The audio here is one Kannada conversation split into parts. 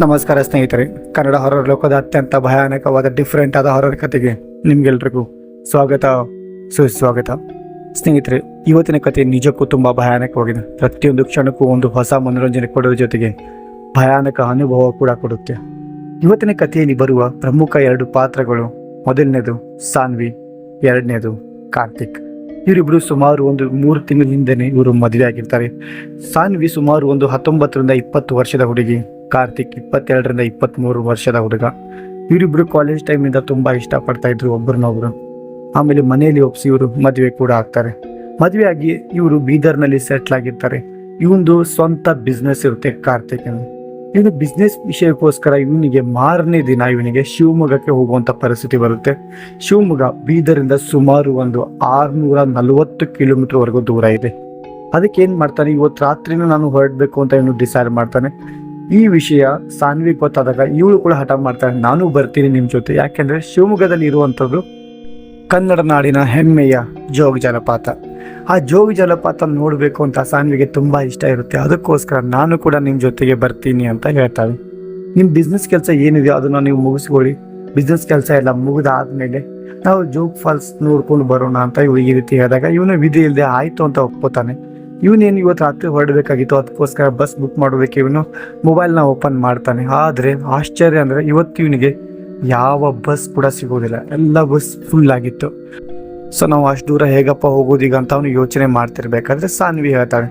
ನಮಸ್ಕಾರ ಸ್ನೇಹಿತರೆ, ಕನ್ನಡ ಹೊರರ್ ಲೋಕದ ಅತ್ಯಂತ ಭಯಾನಕವಾದ ಡಿಫ್ರೆಂಟ್ ಆದ ಹೊರರ್ ಕಥೆಗೆ ನಿಮ್ಗೆಲ್ರಿಗೂ ಸ್ವಾಗತ, ಸುಸ್ವಾಗತ. ಸ್ನೇಹಿತರೆ, ಇವತ್ತಿನ ಕಥೆ ನಿಜಕ್ಕೂ ತುಂಬ ಭಯಾನಕವಾಗಿದೆ. ಪ್ರತಿಯೊಂದು ಕ್ಷಣಕ್ಕೂ ಒಂದು ಹೊಸ ಮನೋರಂಜನೆ ಕೊಡೋದ್ರ ಜೊತೆಗೆ ಭಯಾನಕ ಅನುಭವ ಕೂಡ ಕೊಡುತ್ತೆ. ಇವತ್ತಿನ ಕಥೆಯಲ್ಲಿ ಬರುವ ಪ್ರಮುಖ ಎರಡು ಪಾತ್ರಗಳು ಮೊದಲನೇದು ಸಾನ್ವಿ, ಎರಡನೇದು ಕಾರ್ತಿಕ್. ಇವರಿಬ್ಬರು ಸುಮಾರು ಒಂದು ಮೂರು ತಿಂಗಳ ಹಿಂದೆನೆ ಇವರು ಮದುವೆ ಆಗಿರ್ತಾರೆ ಸಾನ್ವಿ ಸುಮಾರು ಒಂದು ಹತ್ತೊಂಬತ್ತರಿಂದ ಇಪ್ಪತ್ತು ವರ್ಷದ ಹುಡುಗಿ. ಕಾರ್ತಿಕ್ ಇಪ್ಪತ್ತೆರಡರಿಂದ ಇಪ್ಪತ್ತ್ಮೂರು ವರ್ಷದ ಹುಡುಗ. ಇವರಿಬ್ಬರು ಕಾಲೇಜ್ ಟೈಮಿಂದ ತುಂಬ ಇಷ್ಟಪಡ್ತಾ ಇದ್ರು ಒಬ್ರನ್ನೊಬ್ರು. ಆಮೇಲೆ ಮನೆಯಲ್ಲಿ ಒಪ್ಸಿ ಇವರು ಮದುವೆ ಕೂಡ ಆಗ್ತಾರೆ. ಮದುವೆ ಆಗಿ ಇವರು ಬೀದರ್ನಲ್ಲಿ ಸೆಟ್ಲ್ ಆಗಿರ್ತಾರೆ. ಇವಂದು ಸ್ವಂತ ಬಿಸ್ನೆಸ್ ಇರುತ್ತೆ ಕಾರ್ತಿಕ್ ಇವನು ಬಿಸ್ನೆಸ್ ವಿಷಯಕ್ಕೋಸ್ಕರ ಇವನಿಗೆ ಮಾರನೇ ದಿನ ಇವನಿಗೆ ಶಿವಮೊಗ್ಗಕ್ಕೆ ಹೋಗುವಂತ ಪರಿಸ್ಥಿತಿ ಬರುತ್ತೆ. ಶಿವಮೊಗ್ಗ ಬೀದರಿಂದ ಸುಮಾರು ಒಂದು ಆರುನೂರ ನಲವತ್ತು ಕಿಲೋಮೀಟರ್ ವರೆಗೂ ದೂರ ಇದೆ. ಅದಕ್ಕೆ ಏನ್ ಮಾಡ್ತಾನೆ, ಇವತ್ತು ರಾತ್ರಿನೂ ನಾನು ಹೊರಡ್ಬೇಕು ಅಂತ ಇವನು ಡಿಸೈಡ್ ಮಾಡ್ತಾನೆ. ಈ ವಿಷಯ ಸಾನ್ವಿ ಗೊತ್ತಾದಾಗ ಇವಳು ಕೂಡ ಹಠ ಮಾಡ್ತಾಳೆ ನಾನು ಬರ್ತೀನಿ ನಿಮ್ಮ ಜೊತೆ. ಯಾಕೆಂದ್ರೆ ಶಿವಮೊಗ್ಗದಲ್ಲಿ ಇರುವಂತದ್ದು ಕನ್ನಡ ನಾಡಿನ ಹೆಮ್ಮೆಯ ಜೋಗ ಜಲಪಾತ. ಆ ಜೋಗ ಜಲಪಾತ ನೋಡಬೇಕು ಅಂತ ಸಾನ್ವಿಗೆ ತುಂಬಾ ಇಷ್ಟ ಇರುತ್ತೆ. ಅದಕ್ಕೋಸ್ಕರ ನಾನು ಕೂಡ ನಿಮ್ಮ ಜೊತೆಗೆ ಬರ್ತೀನಿ ಅಂತ ಹೇಳ್ತಾಳೆ. ನಿಮ್ಮ ಬಿಸ್ನೆಸ್ ಕೆಲಸ ಏನಿದೆಯೋ ಅದನ್ನ ನೀವು ಮುಗಿಸ್ಕೊಳ್ಳಿ. ಬಿಸ್ನೆಸ್ ಕೆಲಸ ಎಲ್ಲ ಮುಗಿದಾದ್ಮೇಲೆ ನಾವು ಜೋಗ್ ಫಾಲ್ಸ್ ನೋಡ್ಕೊಂಡು ಬರೋಣ ಅಂತ ಇವ್ ಈ ರೀತಿ ಹೇಳಿದಾಗ ಇವನು ವಿಧಿ ಇಲ್ಲದೆ ಆಯ್ತು ಅಂತ ಒಪ್ಕೋತಾನೆ. ಇವನೇನು ಇವತ್ತು ರಾತ್ರಿ ಹೊರಡಬೇಕಾಗಿತ್ತು, ಅದಕ್ಕೋಸ್ಕರ ಬಸ್ ಬುಕ್ ಮಾಡೋದಕ್ಕೆ ಇವನು. ಮೊಬೈಲ್ನ ಓಪನ್ ಮಾಡ್ತಾನೆ. ಆದರೆ ಆಶ್ಚರ್ಯ ಅಂದರೆ ಇವತ್ತು ಇವನಿಗೆ ಯಾವ ಬಸ್ ಕೂಡ ಸಿಗೋದಿಲ್ಲ. ಎಲ್ಲ ಬಸ್ ಫುಲ್ ಆಗಿತ್ತು. ಸೊ ನಾವು ಅಷ್ಟು ದೂರ ಹೇಗಪ್ಪ ಹೋಗೋದೀಗ ಅಂತ ಅವನು ಯೋಚನೆ ಮಾಡ್ತಿರ್ಬೇಕಾದ್ರೆ ಸಾನ್ವಿ ಹೇಳ್ತಾಳೆ.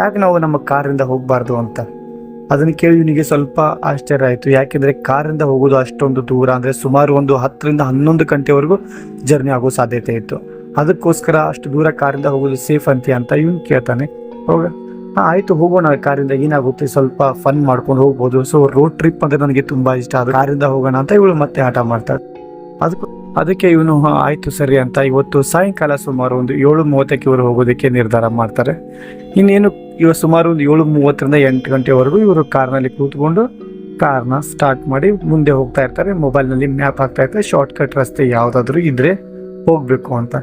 ಯಾಕೆ ನಾವು ನಮ್ಮ ಕಾರಿಂದ ಹೋಗಬಾರ್ದು ಅಂತ? ಅದನ್ನು ಕೇಳಿ ಇವನಿಗೆ ಸ್ವಲ್ಪ ಆಶ್ಚರ್ಯ ಆಯಿತು. ಯಾಕೆಂದರೆ ಕಾರಿಂದ ಹೋಗೋದು ಅಷ್ಟೊಂದು ದೂರ ಅಂದರೆ ಸುಮಾರು ಒಂದು ಹತ್ತರಿಂದ ಹನ್ನೊಂದು ಗಂಟೆವರೆಗೂ ಜರ್ನಿ ಆಗೋ ಸಾಧ್ಯತೆ ಇತ್ತು. ಅದಕ್ಕೋಸ್ಕರ ಅಷ್ಟು ದೂರ ಕಾರಿಂದ ಹೋಗೋದು ಸೇಫ್ ಅಂತೀಯ ಅಂತ ಇವನು ಕೇಳ್ತಾನೆ. ಹೋಗ. ಹಾಂ ಆಯಿತು ಹೋಗೋಣ. ಕಾರಿಂದ ಏನಾಗುತ್ತೆ? ಸ್ವಲ್ಪ ಫನ್ ಮಾಡ್ಕೊಂಡು ಹೋಗ್ಬೋದು. ಸೊ ರೋಡ್ ಟ್ರಿಪ್ ಅಂದರೆ ನನಗೆ ತುಂಬ ಇಷ್ಟ. ಅದು ಕಾರಿಂದ ಹೋಗೋಣ ಅಂತ ಇವಳು ಮತ್ತೆ ಆಟ ಮಾಡ್ತಾಳೆ. ಅದಕ್ಕೆ ಅದಕ್ಕೆ ಇವನು "ಹಾ, ಆಯ್ತು ಸರಿ ಅಂತ ಇವತ್ತು ಸಾಯಂಕಾಲ ಸುಮಾರು ಒಂದು ಏಳು ಮೂವತ್ತಕ್ಕೆ ಇವರು ಹೋಗೋದಕ್ಕೆ ನಿರ್ಧಾರ ಮಾಡ್ತಾರೆ. ಇನ್ನೇನು ಇವ ಸುಮಾರು ಒಂದು ಏಳು ಮೂವತ್ತರಿಂದ ಎಂಟು ಗಂಟೆವರೆಗೂ ಇವರು ಕಾರ್ನಲ್ಲಿ ಕೂತ್ಕೊಂಡು ಕಾರ್ನ ಸ್ಟಾರ್ಟ್ ಮಾಡಿ ಮುಂದೆ ಹೋಗ್ತಾ ಇರ್ತಾರೆ. ಮೊಬೈಲ್ನಲ್ಲಿ ಮ್ಯಾಪ್ ಹಾಕ್ತಾ ಇರ್ತಾರೆ. ಶಾರ್ಟ್ಕಟ್ ರಸ್ತೆ ಯಾವುದಾದ್ರೂ ಇದ್ರೆ ಹೋಗ್ಬೇಕು ಅಂತ.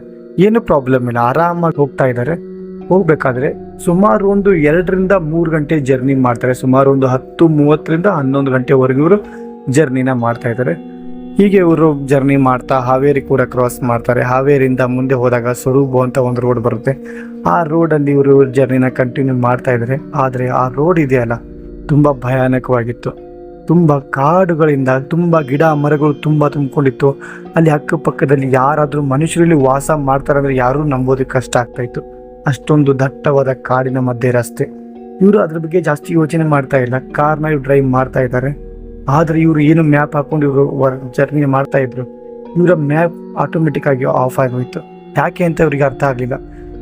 ಏನು ಪ್ರಾಬ್ಲಮ್ ಇಲ್ಲ, ಆರಾಮಾಗಿ ಹೋಗ್ತಾ ಇದ್ದಾರೆ ಹೋಗ್ಬೇಕಾದ್ರೆ ಸುಮಾರು ಒಂದು ಎರಡರಿಂದ ಮೂರು ಗಂಟೆ ಜರ್ನಿ ಮಾಡ್ತಾರೆ. ಸುಮಾರು ಒಂದು ಹತ್ತು, ಮೂವತ್ತರಿಂದ ಹನ್ನೊಂದು ಗಂಟೆವರೆಗೂ ಇವರು ಜರ್ನಿನ ಮಾಡ್ತಾ ಇದ್ದಾರೆ ಹೀಗೆ ಇವರು ಜರ್ನಿ ಮಾಡ್ತಾ, ಹಾವೇರಿ ಕೂಡ ಕ್ರಾಸ್ ಮಾಡ್ತಾರೆ. ಹಾವೇರಿಯಿಂದ ಮುಂದೆ ಹೋದಾಗ ಸ್ವರೂಪ ಅಂತ ಒಂದು ರೋಡ್ ಬರುತ್ತೆ. ಆ ರೋಡಲ್ಲಿ ಇವರು ಜರ್ನಿನ ಕಂಟಿನ್ಯೂ ಮಾಡ್ತಾ ಇದ್ದಾರೆ ಆದರೆ ಆ ರೋಡ್ ಇದೆಯಲ್ಲ, ತುಂಬ ಭಯಾನಕವಾಗಿತ್ತು. ತುಂಬ ಕಾಡುಗಳಿಂದ ತುಂಬ ಗಿಡ ಮರಗಳು ತುಂಬ ತುಂಬಿಕೊಂಡಿತ್ತು. ಅಲ್ಲಿ ಅಕ್ಕಪಕ್ಕದಲ್ಲಿ ಯಾರಾದರೂ ಮನುಷ್ಯರಲ್ಲಿ ವಾಸ ಮಾಡ್ತಾರೆ ಅಂದರೆ ಯಾರೂ ನಂಬೋದಕ್ಕೆ ಕಷ್ಟ ಆಗ್ತಾ ಇತ್ತು. ಅಷ್ಟೊಂದು ದಟ್ಟವಾದ ಕಾಡಿನ ಮಧ್ಯೆ ರಸ್ತೆ. ಇವರು ಅದ್ರ ಬಗ್ಗೆ ಜಾಸ್ತಿ ಯೋಚನೆ ಮಾಡ್ತಾ ಇಲ್ಲ. ಕಾರ್ನ ಇವ್ರು ಡ್ರೈವ್ ಮಾಡ್ತಾ ಇದ್ದಾರೆ. ಆದರೆ ಇವರು ಏನು ಮ್ಯಾಪ್ ಹಾಕೊಂಡು ಇವರು ಜರ್ನಿ ಮಾಡ್ತಾ ಇದ್ರು. ಇವರ ಮ್ಯಾಪ್ ಆಟೋಮೆಟಿಕ್ ಆಗಿ ಆಫ್ ಆಗೋಯ್ತು. ಯಾಕೆ ಅಂತ ಇವ್ರಿಗೆ ಅರ್ಥ ಆಗಲಿಲ್ಲ.